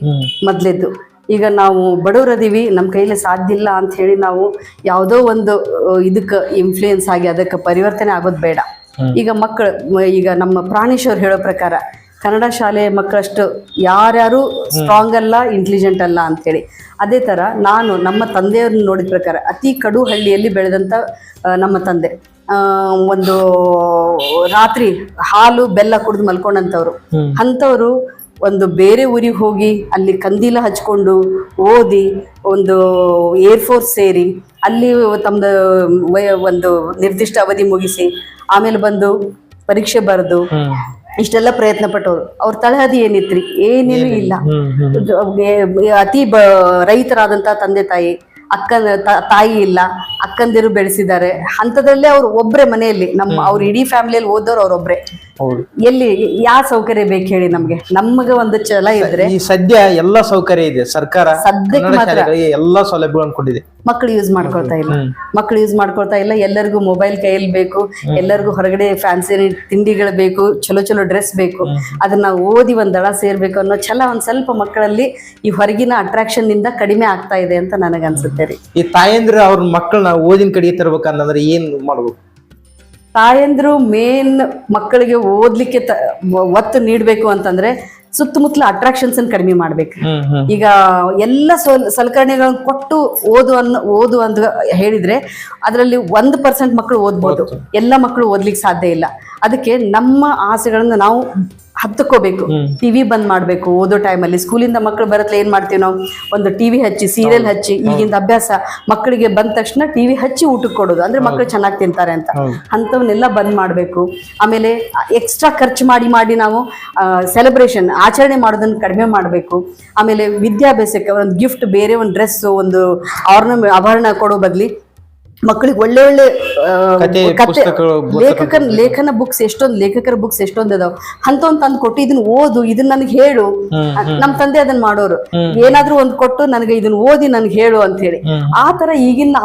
ಮೊದ್ಲಿದ್ದು. ಈಗ ನಾವು ಬಡವರದೀವಿ ನಮ್ಮ ಕೈಲಿ ಸಾಧ್ಯ ಇಲ್ಲ ಅಂತ ಹೇಳಿ ನಾವು ಯಾವುದೋ ಒಂದು ಇದಕ್ಕೆ ಇನ್ಫ್ಲೂಯೆನ್ಸ್ ಆಗಿ ಅದಕ್ಕೆ ಪರಿವರ್ತನೆ ಆಗೋದು ಬೇಡ. ಈಗ ಮಕ್ಕಳು ಈಗ ನಮ್ಮ ಪ್ರಾಣೇಶ್ವರ್ ಹೇಳೋ ಪ್ರಕಾರ ಕನ್ನಡ ಶಾಲೆ ಮಕ್ಕಳಷ್ಟು ಯಾರ್ಯಾರು ಸ್ಟ್ರಾಂಗ್ ಅಲ್ಲ ಇಂಟೆಲಿಜೆಂಟ್ ಅಲ್ಲ ಅಂತೇಳಿ. ಅದೇ ಥರ ನಾನು ನಮ್ಮ ತಂದೆಯವ್ರನ್ನ ನೋಡಿದ ಪ್ರಕಾರ ಅತಿ ಕಡು ಹಳ್ಳಿಯಲ್ಲಿ ಬೆಳೆದಂಥ ನಮ್ಮ ತಂದೆ. ಒಂದು ರಾತ್ರಿ ಹಾಲು ಬೆಲ್ಲ ಕುಡಿದು ಮಲ್ಕೊಂಡಂಥವ್ರು. ಅಂಥವ್ರು ಒಂದು ಬೇರೆ ಊರಿಗೆ ಹೋಗಿ ಅಲ್ಲಿ ಕಂದೀಲ ಹಚ್ಕೊಂಡು ಓದಿ ಒಂದು ಏರ್ಫೋರ್ಸ್ ಸೇರಿ ಅಲ್ಲಿ ತಮ್ಮದು ಒಂದು ನಿರ್ದಿಷ್ಟ ಅವಧಿ ಮುಗಿಸಿ ಆಮೇಲೆ ಬಂದು ಪರೀಕ್ಷೆ ಬರೆದು ಇಷ್ಟೆಲ್ಲ ಪ್ರಯತ್ನ ಪಟ್ಟವ್ರು ಅವ್ರ ತಳಹದಿ ಏನಿತ್ರಿ? ಏನೇನು ಇಲ್ಲ. ಅತಿ ಬ ರೈತರಾದಂತ ತಂದೆ ತಾಯಿ ಅಕ್ಕ ತಾಯಿ ಇಲ್ಲ. ಅಕ್ಕಂದಿರು ಬೆಳೆಸಿದ್ದಾರೆ. ಹಂತದಲ್ಲೇ ಅವ್ರು ಒಬ್ರೆ ಮನೆಯಲ್ಲಿ. ನಮ್ಮ ಅವ್ರ ಇಡೀ ಫ್ಯಾಮಿಲಿಯಲ್ಲಿ ಓದೋರು ಅವ್ರೊಬ್ರೆ. ಎಲ್ಲಿ ಯಾವ ಸೌಕರ್ಯ ಬೇಕು ಹೇಳಿ ನಮ್ಗೆ? ನಮಗ ಒಂದು ಛಲ ಇದ್ರೆ. ಈ ಸದ್ಯ ಎಲ್ಲಾ ಸೌಕರ್ಯ ಇದೆ. ಸರ್ಕಾರ ಸದ್ಯಕ್ಕೆ ಕನ್ನಡ ಮಾತ್ರ. ಶಾಲೆಗಳಿಗೆ ಎಲ್ಲಾ ಸೌಲಭ್ಯಗಳನ್ನು ಕೊಟ್ಟಿದೆ. ಮಕ್ಕಳು ಯೂಸ್ ಮಾಡ್ಕೊಳ್ತಾ ಇಲ್ಲ. ಮಕ್ಕಳು ಯೂಸ್ ಮಾಡ್ಕೊಳ್ತಾ ಇಲ್ಲ. ಎಲ್ಲರಿಗೂ ಮೊಬೈಲ್ ಕೈಯಲ್ಲಿ ಬೇಕು. ಎಲ್ಲರಿಗೂ ಹೊರಗಡೆ ಫ್ಯಾನ್ಸಿ ತಿಂಡಿಗಳು ಬೇಕು. ಚಲೋ ಚಲೋ ಡ್ರೆಸ್ ಬೇಕು. ಅದನ್ನ ಓದಿ ಒಂದ್ ದಳ ಸೇರ್ಬೇಕು ಅನ್ನೋ ಛಲ ಒಂದ್ ಸ್ವಲ್ಪ ಮಕ್ಕಳಲ್ಲಿ ಈ ಹೊರಗಿನ ಅಟ್ರಾಕ್ಷನ್ನಿಂದ ಕಡಿಮೆ ಆಗ್ತಾ ಇದೆ ಅಂತ ನನಗನ್ಸುತ್ತೆ ರೀ. ಈ ತಾಯಂದ್ರ ಅವ್ರ ಮಕ್ಕಳನ್ನ ಓದಿನ ಕಡೆಗೆ ತರ್ಬೇಕಂತಂದ್ರೆ ಏನ್ ಮಾಡ್ಬೇಕು? ತಾಯಂದ್ರು ಮೇನ್ ಮಕ್ಕಳಿಗೆ ಓದ್ಲಿಕ್ಕೆ ಒತ್ತು ನೀಡಬೇಕು ಅಂತಂದ್ರೆ ಸುತ್ತಮುತ್ತಲ ಅಟ್ರಾಕ್ಷನ್ಸ್ ಕಡಿಮೆ ಮಾಡ್ಬೇಕು. ಈಗ ಎಲ್ಲ ಸಲಕರಣೆಗಳನ್ನು ಕೊಟ್ಟು ಓದು ಅನ್ನ ಓದು ಅಂತ ಹೇಳಿದ್ರೆ ಅದರಲ್ಲಿ ಒಂದು ಪರ್ಸೆಂಟ್ ಮಕ್ಕಳು ಓದ್ಬೋದು. ಎಲ್ಲ ಮಕ್ಕಳು ಓದ್ಲಿಕ್ಕೆ ಸಾಧ್ಯ ಇಲ್ಲ. ಅದಕ್ಕೆ ನಮ್ಮ ಆಸೆಗಳನ್ನ ನಾವು ಹತ್ತುಕೋಬೇಕು ಟಿವಿ ಬಂದ್ ಮಾಡ್ಬೇಕು. ಓದೋ ಟೈಮಲ್ಲಿ ಸ್ಕೂಲಿಂದ ಮಕ್ಕಳು ಬರತ್ಲೆ ಏನ್ ಮಾಡ್ತೀವಿ ನಾವು? ಒಂದು ಟಿವಿ ಹಚ್ಚಿ ಸೀರಿಯಲ್ ಹಚ್ಚಿ ಈಗಿಂದ ಅಭ್ಯಾಸ. ಮಕ್ಕಳಿಗೆ ಬಂದ ತಕ್ಷಣ ಟಿವಿ ಹಚ್ಚಿ ಊಟಕ್ಕೆ ಕೊಡೋದು. ಅಂದ್ರೆ ಮಕ್ಕಳು ಚೆನ್ನಾಗಿ ತಿಂತಾರೆ ಅಂತ. ಅಂತವನ್ನೆಲ್ಲ ಅಂಥವನ್ನೆಲ್ಲ ಬಂದ್ ಮಾಡ್ಬೇಕು. ಆಮೇಲೆ ಎಕ್ಸ್ಟ್ರಾ ಖರ್ಚು ಮಾಡಿ ಮಾಡಿ ನಾವು ಸೆಲೆಬ್ರೇಷನ್ ಆಚರಣೆ ಮಾಡೋದನ್ನ ಕಡಿಮೆ ಮಾಡಬೇಕು. ಆಮೇಲೆ ವಿದ್ಯಾಭ್ಯಾಸಕ್ಕೆ ಒಂದು ಗಿಫ್ಟ್ ಬೇರೆ ಒಂದು ಡ್ರೆಸ್ ಒಂದು ಆರ್ನ ಆಭರಣ ಕೊಡೋ ಬದಲಿ ಮಕ್ಕಳಿಗೆ ಒಳ್ಳೆ ಒಳ್ಳೆ ಕತೆ, ಲೇಖಕನ ಲೇಖನ ಬುಕ್ಸ್ ಎಷ್ಟೊಂದು ಲೇಖಕರ ಬುಕ್ಸ್ ಎಷ್ಟೊಂದು ಅದಾವ. ಅಂತವ್ ತಂದು ಕೊಟ್ಟು ಇದನ್ನ ಓದು ಇದನ್ನ ನನಗೆ ಹೇಳು. ನಮ್ಮ ತಂದೆ ಅದನ್ನ ಮಾಡೋರು. ಏನಾದ್ರೂ ಒಂದ್ ಕೊಟ್ಟು ನನಗೆ ಇದನ್ನ ಓದಿ ನನ್ಗೆ ಹೇಳು ಅಂತ ಹೇಳಿ ಆ ತರ ಈಗಿನ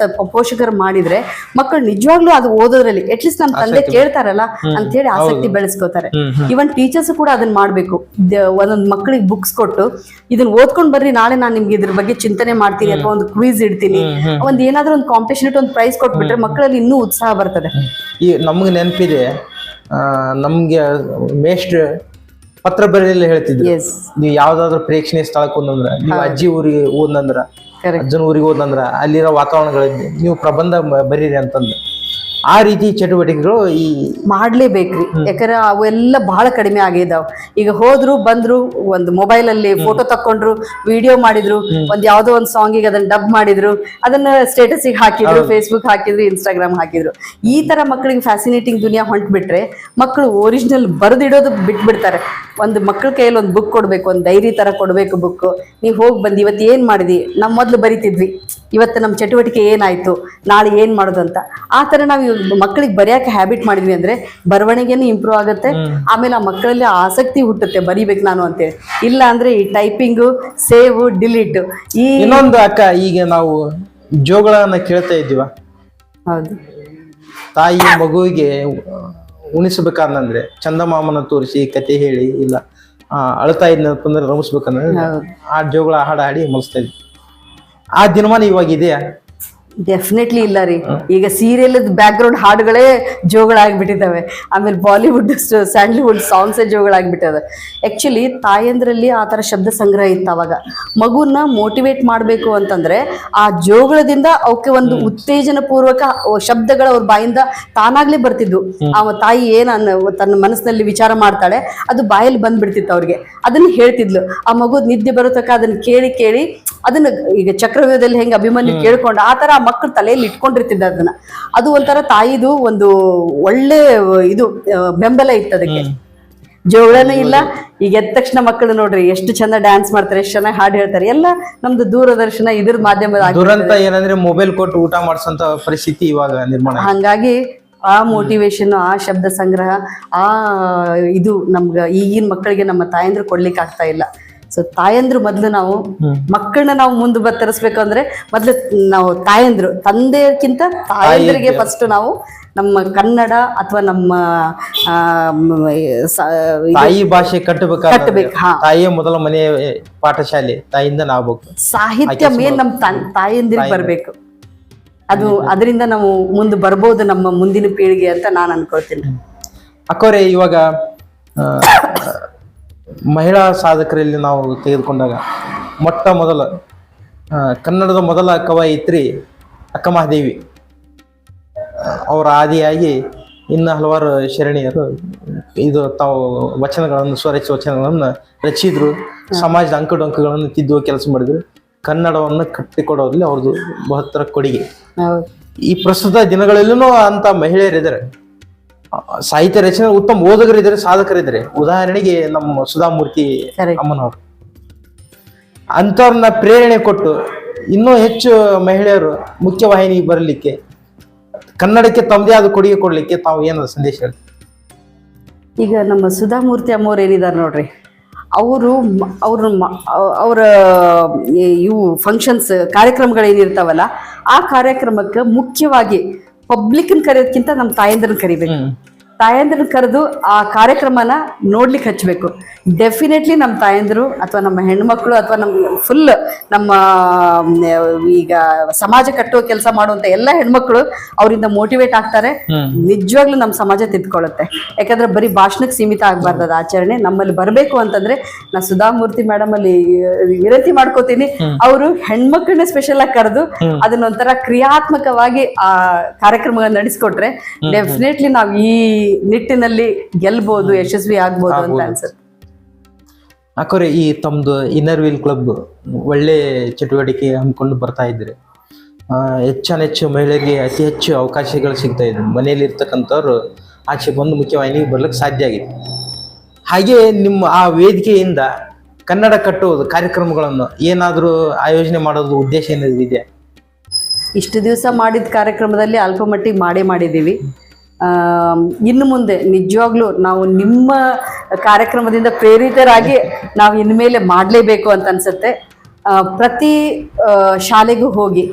ತ- ಪೋಷಕರು ಮಾಡಿದ್ರೆ ಮಕ್ಕಳು ನಿಜವಾಗ್ಲೂ ಅದು ಓದೋದ್ರಲ್ಲಿ ಅಟ್ಲೀಸ್ಟ್ ನಮ್ಮ ತಂದೆ ಕೇಳ್ತಾರಲ್ಲ ಅಂತ ಹೇಳಿ ಆಸಕ್ತಿ ಬೆಳೆಸ್ಕೋತಾರೆ. ಇವನ್ ಟೀಚರ್ಸ್ ಕೂಡ ಅದನ್ನ ಮಾಡ್ಬೇಕು. ಒಂದೊಂದು ಒಂದೊಂದ್ ಮಕ್ಕಳಿಗೆ ಬುಕ್ಸ್ ಕೊಟ್ಟು ಇದನ್ನ ಓದ್ಕೊಂಡ್ ಬರ್ರಿ ನಾಳೆ ನಾನು ನಿಮ್ಗೆ ಇದ್ರ ಬಗ್ಗೆ ಚಿಂತನೆ ಮಾಡ್ತೀನಿ ಅಥವಾ ಒಂದು ಕ್ವಿಜ್ ಇಡ್ತೀನಿ. ಒಂದ್ ಏನಾದ್ರೂ ಒಂದು ಕಾಂಪಿಟೇಷನ್ ಇಟ್ಟು ಒಂದು ಪ್ರೈಸ್ ಕೊಟ್ಬಿಟ್ರೆ ಮಕ್ಕಳಲ್ಲಿ ಇನ್ನೂ ಉತ್ಸಾಹ ಬರ್ತದೆ. ಈ ನಮ್ಗೆ ನೆನಪಿದೆ ನಮ್ಗೆ ಮೇಷ್ಟ್ರು ಪತ್ರ ಬರೆಯಲ್ಲ ಹೇಳ್ತಿದ್ರು. ನೀವು ಯಾವ್ದಾದ್ರು ಪ್ರೇಕ್ಷಣೀಯ ಸ್ಥಳಕ್ಕೆ ಹೋದಂದ್ರ ನೀವು ಅಜ್ಜಿ ಊರಿಗೆ ಕರೆಕ್ಟ್ ಅಜ್ಜನ ಊರಿಗೆ ಹೋದಂದ್ರ ಅಲ್ಲಿರೋ ವಾತಾವರಣಗಳಲ್ಲಿ ನೀವು ಪ್ರಬಂಧ ಬರೀರಿ ಅಂತಂದು ಆ ರೀತಿ ಚಟುವಟಿಕೆಗಳು ಈ ಮಾಡ್ಲೇಬೇಕ್ರಿ. ಯಾಕಂದ್ರೆ ಅವೆಲ್ಲ ಬಹಳ ಕಡಿಮೆ ಆಗಿದಾವ್. ಈಗ ಹೋದ್ರು ಬಂದ್ರು ಒಂದು ಮೊಬೈಲ್ ಅಲ್ಲಿ ಫೋಟೋ ತಕೊಂಡ್ರು ವಿಡಿಯೋ ಮಾಡಿದ್ರು ಒಂದ್ ಯಾವ್ದೋ ಒಂದ್ ಸಾಂಗಿಗೆ ಅದನ್ನ ಡಬ್ ಮಾಡಿದ್ರು ಅದನ್ನ ಸ್ಟೇಟಸ್ ಹಾಕಿದ್ರು ಫೇಸ್ಬುಕ್ ಹಾಕಿದ್ರು ಇನ್ಸ್ಟಾಗ್ರಾಮ್ ಹಾಕಿದ್ರು. ಈ ತರ ಮಕ್ಕಳಿಗೆ ಫ್ಯಾಸಿನೇಟಿಂಗ್ ದುನಿಯಾ ಹೊಂಟ್ಬಿಟ್ರೆ ಮಕ್ಕಳು ಒರಿಜಿನಲ್ ಬರೆದಿಡೋದು ಬಿಟ್ಬಿಡ್ತಾರೆ. ಒಂದು ಮಕ್ಕಳ ಕೈಯಲ್ಲಿ ಒಂದು ಬುಕ್ ಕೊಡ್ಬೇಕು ಒಂದು ಡೈರಿ ತರ ಕೊಡ್ಬೇಕು ಬುಕ್ ನೀವು ಹೋಗಿ ಬಂದು ಇವತ್ತು ಏನ್ ಮಾಡಿದಿ? ನಾವು ಮೊದ್ಲು ಬರಿತಿದ್ವಿ. ಇವತ್ತು ನಮ್ಮ ಚಟುವಟಿಕೆ ಏನಾಯ್ತು? ನಾಳೆ ಏನ್ ಮಾಡೋದು ಅಂತ ಆ ತರ ನಾವು ಮಕ್ಕಳಿಗೆ ಬರೆಯಕ್ಕೆ ಹ್ಯಾಬಿಟ್ ಮಾಡಿದ್ವಿ ಅಂದ್ರೆ ಬರವಣಿಗೆನೂ ಇಂಪ್ರೂವ್ ಆಗುತ್ತೆ. ಆಮೇಲೆ ಆ ಮಕ್ಕಳಲ್ಲಿ ಆಸಕ್ತಿ ಹುಟ್ಟುತ್ತೆ ಬರಿಬೇಕು ನಾನು ಅಂತೇಳಿ. ಇಲ್ಲ ಅಂದ್ರೆ ಈ ಟೈಪಿಂಗು ಸೇವ್ ಡಿಲೀಟ್ ಈ ಇನ್ನೊಂದು ಅಕ್ಕ ಈಗ ನಾವು ಜೋಗಳನ್ನ ಕೇಳ್ತಾ ಇದ್ದೀವ. ಹೌದು. ತಾಯಿ ಮಗುವಿಗೆ ಉಣಿಸ್ಬೇಕಂದ್ರೆ ಚಂದಮಾಮನ ತೋರಿಸಿ ಕತೆ ಹೇಳಿ ಇಲ್ಲ ಆ, ಅಳ್ತಾ ಇದ್ನಪ್ಪ ಅಂದ್ರೆ ರಮಿಸ್ಬೇಕಂದ್ರೆ ಆ ಜೋಗಳ ಹಾಡು ಹಾಡಿ ಮಲಸ್ತಾ ಇದ್ವಿ. ಆ ದಿನಮಾನ ಇವಾಗ ಇದೆಯಾ? ಡೆಫಿನೆಟ್ಲಿ ಇಲ್ಲ ರೀ. ಈಗ ಸೀರಿಯಲ್ ಬ್ಯಾಕ್ ಗ್ರೌಂಡ್ ಹಾಡುಗಳೇ ಜೋಗಳಾಗ್ಬಿಟ್ಟಿದ್ದಾವೆ. ಆಮೇಲೆ ಬಾಲಿವುಡ್ ಸ್ಯಾಂಡಲ್ವುಡ್ ಸಾಂಗ್ಸೇ ಜೋಗಳಾಗ್ಬಿಟ್ಟದ ಆ್ಯಕ್ಚುಲಿ ತಾಯಂದ್ರಲ್ಲಿ ಆ ಥರ ಶಬ್ದ ಸಂಗ್ರಹ ಇತ್ತು ಅವಾಗ. ಮಗುನ ಮೋಟಿವೇಟ್ ಮಾಡಬೇಕು ಅಂತಂದ್ರೆ ಆ ಜೋಗಳದಿಂದ ಅವಕ್ಕೆ ಒಂದು ಉತ್ತೇಜನ ಪೂರ್ವಕ ಶಬ್ದಗಳ ಅವ್ರ ಬಾಯಿಂದ ತಾನಾಗ್ಲೇ ಬರ್ತಿದ್ವು. ಆ ತಾಯಿ ಏನ್ ತನ್ನ ಮನಸ್ಸಿನಲ್ಲಿ ವಿಚಾರ ಮಾಡ್ತಾಳೆ ಅದು ಬಾಯಲ್ಲಿ ಬಂದ್ಬಿಡ್ತಿತ್ತು ಅವ್ರಿಗೆ. ಅದನ್ನ ಹೇಳ್ತಿದ್ಲು. ಆ ಮಗು ನಿದ್ದೆ ಬರೋ ಅದನ್ನ ಕೇಳಿ ಕೇಳಿ ಅದನ್ನ ಈಗ ಚಕ್ರವ್ಯೂಹದಲ್ಲಿ ಹೆಂಗೆ ಅಭಿಮನ್ಯು ಕೇಳ್ಕೊಂಡು ಆ ತರ ಆ ಮಕ್ಕಳು ತಲೆಯಲ್ಲಿ ಇಟ್ಕೊಂಡಿರ್ತಿದ್ದ ಅದನ್ನ. ಅದು ಒಂಥರ ತಾಯಿದು ಒಂದು ಒಳ್ಳೆ ಇದು ಬೆಂಬಲ ಇತ್ತು ಅದಕ್ಕೆ. ಜೋಗಳನೂ ಇಲ್ಲ ಈಗ ಎದ್ದ ತಕ್ಷಣ ಮಕ್ಕಳು ನೋಡ್ರಿ ಎಷ್ಟು ಚಂದ ಡ್ಯಾನ್ಸ್ ಮಾಡ್ತಾರೆ ಎಷ್ಟು ಚೆನ್ನಾಗಿ ಹಾಡು ಹೇಳ್ತಾರೆ. ಎಲ್ಲ ನಮ್ದು ದೂರದರ್ಶನ ಇದ್ರ ಮಾಧ್ಯಮದ ದುರಂತ ಏನಂದ್ರೆ ಮೊಬೈಲ್ ಕೊಟ್ಟು ಊಟ ಮಾಡಿಸುವಂತ ಪರಿಸ್ಥಿತಿ ಇವಾಗ ನಿರ್ಮಾಣ. ಹಂಗಾಗಿ ಆ ಮೋಟಿವೇಶನ್ ಆ ಶಬ್ದ ಸಂಗ್ರಹ ಆ ಇದು ನಮ್ಗ ಈಗಿನ ಮಕ್ಕಳಿಗೆ ನಮ್ಮ ತಾಯಂದ್ರು ಕೊಡ್ಲಿಕ್ಕೆ ಆಗ್ತಾ ಇಲ್ಲ. ಸೊ ತಾಯಂದ್ರು ಮೊದ್ಲು ನಾವು ಮಕ್ಕಳನ್ನ ನಾವು ಮುಂದೆ ಬತ್ತರಿಸ್ಬೇಕು ಅಂದ್ರೆ ಮೊದ್ಲು ನಾವು ತಾಯಂದ್ರು ತಂದೆಯಕ್ಕಿಂತ ತಾಯಂದ್ರಿಗೆ ಫಸ್ಟ್ ನಾವು ನಮ್ಮ ಕನ್ನಡ ಅಥವಾ ನಮ್ಮ ತಾಯಿ ಭಾಷೆ ಕಟ್ಟಬೇಕು ಕಟ್ಟಬೇಕು ಹಾ. ತಾಯಿಯೇ ಮೊದಲ ಮನೆ ಪಾಠಶಾಲೆ ತಾಯಿಯಿಂದ ನಾವು ಸಾಹಿತ್ಯ ಮೇನ್ ನಮ್ಮ ತಾಯಂದಿರಿಗೆ ಬರಬೇಕು. ಅದು ಅದರಿಂದ ನಾವು ಮುಂದೆ ಬರ್ಬೋದು ನಮ್ಮ ಮುಂದಿನ ಪೀಳಿಗೆ ಅಂತ ನಾನು ಅನ್ಕೊಳ್ತೀನಿ. ಅಕ್ಕೋರೆ ಇವಾಗ ಮಹಿಳಾ ಸಾಧಕರಲ್ಲಿ ನಾವು ತೆಗೆದುಕೊಂಡಾಗ ಮೊಟ್ಟ ಮೊದಲ ಕನ್ನಡದ ಮೊದಲ ಕವಯಿತ್ರಿ ಅಕ್ಕಮಹಾದೇವಿ. ಅವರ ಆದಿಯಾಗಿ ಇನ್ನು ಹಲವಾರು ಶರಣಿಯರು ಇದು ತಾವು ವಚನಗಳನ್ನು ಸ್ವರಚಿತ ವಚನಗಳನ್ನು ರಚಿಸಿದ್ರು ಸಮಾಜದ ಅಂಕುಡೊಂಕುಗಳನ್ನು ತಿದ್ದುವ ಕೆಲಸ ಮಾಡಿದ್ರು. ಕನ್ನಡವನ್ನು ಕಟ್ಟಿಕೊಡೋದ್ರಲ್ಲಿ ಅವ್ರದ್ದು ಬಹತ್ತರ ಕೊಡುಗೆ. ಈ ಪ್ರಸ್ತುತ ದಿನಗಳಲ್ಲೂ ಅಂತ ಮಹಿಳೆಯರಿದ್ದಾರೆ. ಸಾಹಿತ್ಯ ರಚನೆ ಉತ್ತಮ ಓದುಗರಿದ್ದಾರೆ ಸಾಧಕರಿದ್ದಾರೆ. ಉದಾಹರಣೆಗೆ ನಮ್ಮ ಸುಧಾಮೂರ್ತಿ ಅಮ್ಮನವರು. ಅಂಥವ್ರನ್ನ ಪ್ರೇರಣೆ ಕೊಟ್ಟು ಇನ್ನೂ ಹೆಚ್ಚು ಮಹಿಳೆಯರು ಮುಖ್ಯವಾಹಿನಿಗೆ ಬರಲಿಕ್ಕೆ ಕನ್ನಡಕ್ಕೆ ತಮ್ಮದೇ ಆದ ಕೊಡುಗೆ ಕೊಡಲಿಕ್ಕೆ ತಾವು ಏನು ಸಂದೇಶ ಹೇಳಿ ಈಗ ನಮ್ಮ ಸುಧಾಮೂರ್ತಿ ಅಮ್ಮವ್ರು ಏನಿದ್ದಾರೆ ನೋಡ್ರಿ. ಅವರು ಅವ್ರ ಅವರ ಇವು ಫಂಕ್ಷನ್ಸ್ ಕಾರ್ಯಕ್ರಮಗಳೇನಿರ್ತಾವಲ್ಲ ಆ ಕಾರ್ಯಕ್ರಮಕ್ಕೆ ಮುಖ್ಯವಾಗಿ ಪಬ್ಲಿಕ್ನ ಕರೆಯೋದಕ್ಕಿಂತ ನಮ್ಮ ತಾಯಂದ್ರನ್ನ ಕರಿಬೇಕು. ತಾಯಂದ್ರನ್ನ ಕರೆದು ಆ ಕಾರ್ಯಕ್ರಮನ ನೋಡ್ಲಿಕ್ಕೆ ಹಚ್ಚಬೇಕು ಡೆಫಿನೆಟ್ಲಿ ನಮ್ಮ ತಾಯಂದಿರು ಅಥವಾ ನಮ್ಮ ಹೆಣ್ಮಕ್ಳು ಅಥವಾ ನಮ್ಮ ಫುಲ್ ನಮ್ಮ ಈಗ ಸಮಾಜ ಕಟ್ಟುವ ಕೆಲಸ ಮಾಡುವಂತ ಎಲ್ಲ ಹೆಣ್ಮಕ್ಳು ಅವರಿಂದ ಮೋಟಿವೇಟ್ ಆಗ್ತಾರೆ. ನಿಜವಾಗ್ಲೂ ನಮ್ಮ ಸಮಾಜ ತಿದ್ಕೊಳ್ಳುತ್ತೆ ಯಾಕಂದ್ರೆ ಬರೀ ಭಾಷಣಕ್ಕೆ ಸೀಮಿತ ಆಗ್ಬಾರ್ದು ಅದು ಆಚರಣೆ. ನಮ್ಮಲ್ಲಿ ಬರಬೇಕು ಅಂತಂದ್ರೆ ನಾ ಸುಧಾಮೂರ್ತಿ ಮೇಡಮ್ ಅಲ್ಲಿ ವಿನಂತಿ ಮಾಡ್ಕೋತೀನಿ. ಅವರು ಹೆಣ್ಮಕ್ಳನ್ನ ಸ್ಪೆಷಲ್ ಆಗಿ ಕರೆದು ಅದನ್ನೊಂಥರ ಕ್ರಿಯಾತ್ಮಕವಾಗಿ ಆ ಕಾರ್ಯಕ್ರಮಗಳನ್ನ ನಡೆಸ್ಕೊಟ್ರೆ ಡೆಫಿನೆಟ್ಲಿ ನಾವು ಈ ನಿಟ್ಟಿನಲ್ಲಿ ಗೆಲ್ಬಹುದು ಯಶಸ್ವಿ ಆಗ್ಬೋದು ಅಂತ ಅನ್ಸುತ್ತೆ. ಅಕ್ಕವ್ರೆ ಈ ತಮ್ದು ಇನ್ನರ್ ವೀಲ್ ಕ್ಲಬ್ ಒಳ್ಳೆ ಚಟುವಟಿಕೆ ಹಮ್ಮಿಕೊಂಡು ಬರ್ತಾ ಇದ್ರಿ. ಹೆಚ್ಚಾನೆಚ್ಚು ಮಹಿಳೆಯರಿಗೆ ಅತಿ ಹೆಚ್ಚು ಅವಕಾಶಗಳು ಸಿಗ್ತಾ ಇದೆ. ಮನೆಯಲ್ಲಿ ಇರ್ತಕ್ಕಂಥವ್ರು ಆಚೆ ಬಂದು ಮುಖ್ಯವಾಹಿನಿಗೆ ಬರ್ಲಿಕ್ಕೆ ಸಾಧ್ಯ ಆಗಿತ್ತು. ಹಾಗೆ ನಿಮ್ಮ ಆ ವೇದಿಕೆಯಿಂದ ಕನ್ನಡ ಕಟ್ಟುವುದು ಕಾರ್ಯಕ್ರಮಗಳನ್ನು ಏನಾದರೂ ಆಯೋಜನೆ ಮಾಡೋದು ಉದ್ದೇಶ ಏನಿದೆ ಇಷ್ಟು ದಿವಸ ಮಾಡಿದ ಕಾರ್ಯಕ್ರಮದಲ್ಲಿ ಅಲ್ಪ ಮಟ್ಟಿಗೆ ಮಾಡೇ ಮಾಡಿದ್ದೀವಿ. ಇನ್ನು ಮುಂದೆ ನಿಜವಾಗ್ಲೂ ನಾವು ನಿಮ್ಮ ಕಾರ್ಯಕ್ರಮದಿಂದ ಪ್ರೇರಿತರಾಗಿ ನಾವು ಇನ್ಮೇಲೆ ಮಾಡಲೇಬೇಕು ಅಂತ ಅನ್ಸುತ್ತೆ. ಪ್ರತಿ ಶಾಲೆಗೂ ಹೋಗಿ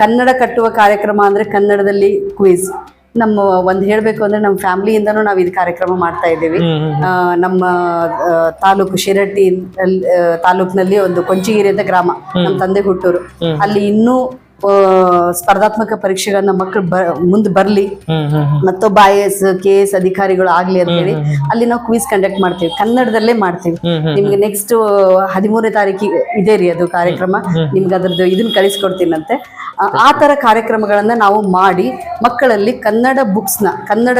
ಕನ್ನಡ ಕಟ್ಟುವ ಕಾರ್ಯಕ್ರಮ ಅಂದರೆ ಕನ್ನಡದಲ್ಲಿ ಕ್ವಿಜ್ ನಮ್ಮ ಒಂದು ಹೇಳಬೇಕು ಅಂದರೆ ನಮ್ಮ ಫ್ಯಾಮಿಲಿಯಿಂದನೂ ನಾವು ಇದು ಕಾರ್ಯಕ್ರಮ ಮಾಡ್ತಾ ಇದ್ದೀವಿ. ಆ, ನಮ್ಮ ತಾಲೂಕು ಶಿರಟ್ಟಿ ತಾಲೂಕಿನಲ್ಲಿ ಒಂದು ಕೊಂಚಿಗಿರಿ ಅಂತ ಗ್ರಾಮ ನಮ್ಮ ತಂದೆ ಹುಟ್ಟೂರು. ಅಲ್ಲಿ ಇನ್ನೂ ಸ್ಪರ್ಧಾತ್ಮಕ ಪರೀಕ್ಷೆಗಳನ್ನ ಮಕ್ಕಳು ಮುಂದೆ ಬರ್ಲಿ. ಮತ್ತೊಬ್ಬ ಐ ಎಸ್ ಕೆ ಎಸ್ ಅಧಿಕಾರಿಗಳು ಆಗ್ಲಿ ಅಂತ ಹೇಳಿ ಅಲ್ಲಿ ನಾವು ಕ್ವಿಸ್ ಕಂಡಕ್ಟ್ ಮಾಡ್ತೀವಿ. ಕನ್ನಡದಲ್ಲೇ ಮಾಡ್ತೀವಿ. ನಿಮ್ಗೆ ನೆಕ್ಸ್ಟ್ ಹದಿಮೂರನೇ ತಾರೀಕಿಗೆ ಇದೆ ರೀ ಅದು ಕಾರ್ಯಕ್ರಮ. ನಿಮ್ಗೆ ಅದ್ರದ್ದು ಇದನ್ನ ಕಳಿಸ್ಕೊಡ್ತೀನಂತೆ. ಆ, ತರ ಕಾರ್ಯಕ್ರಮಗಳನ್ನ ನಾವು ಮಾಡಿ ಮಕ್ಕಳಲ್ಲಿ ಕನ್ನಡ ಬುಕ್ಸ್ನ ಕನ್ನಡ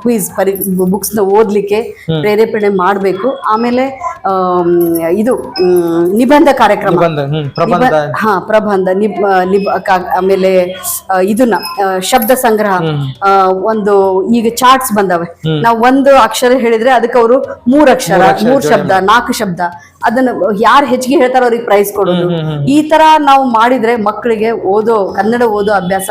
ಕ್ವಿಸ್ ಪರಿ ಬುಕ್ಸ್ನ ಓದ್ಲಿಕ್ಕೆ ಪ್ರೇರೇಪಣೆ ಮಾಡಬೇಕು. ಆಮೇಲೆ ಆಮ್, ಇದು ನಿಬಂಧ ಕಾರ್ಯಕ್ರಮ. ಹಾ ಪ್ರಬಂಧ. ನಿಬ್ ಕಾ- ಆಮೇಲೆ ಇದನ್ನ ಶಬ್ದ ಸಂಗ್ರಹ ಒಂದು ಈಗ ಚಾರ್ಟ್ಸ್ ಬಂದವೆ. ನಾವು ಒಂದು ಅಕ್ಷರ ಹೇಳಿದ್ರೆ ಅದಕ್ಕೆ ಅವರು ಮೂರ್ ಅಕ್ಷರ ಮೂರ್ ಶಬ್ದ ನಾಲ್ಕು ಶಬ್ದ ಅದನ್ನ ಯಾರು ಹೆಚ್ಚಿಗೆ ಹೇಳ್ತಾರೋ ಅವ್ರಿಗೆ ಪ್ರೈಸ್ ಕೊಡೋದು. ಈ ತರ ನಾವು ಮಾಡಿದ್ರೆ ಮಕ್ಕಳಿಗೆ ಓದೋ ಕನ್ನಡ ಓದೋ ಅಭ್ಯಾಸ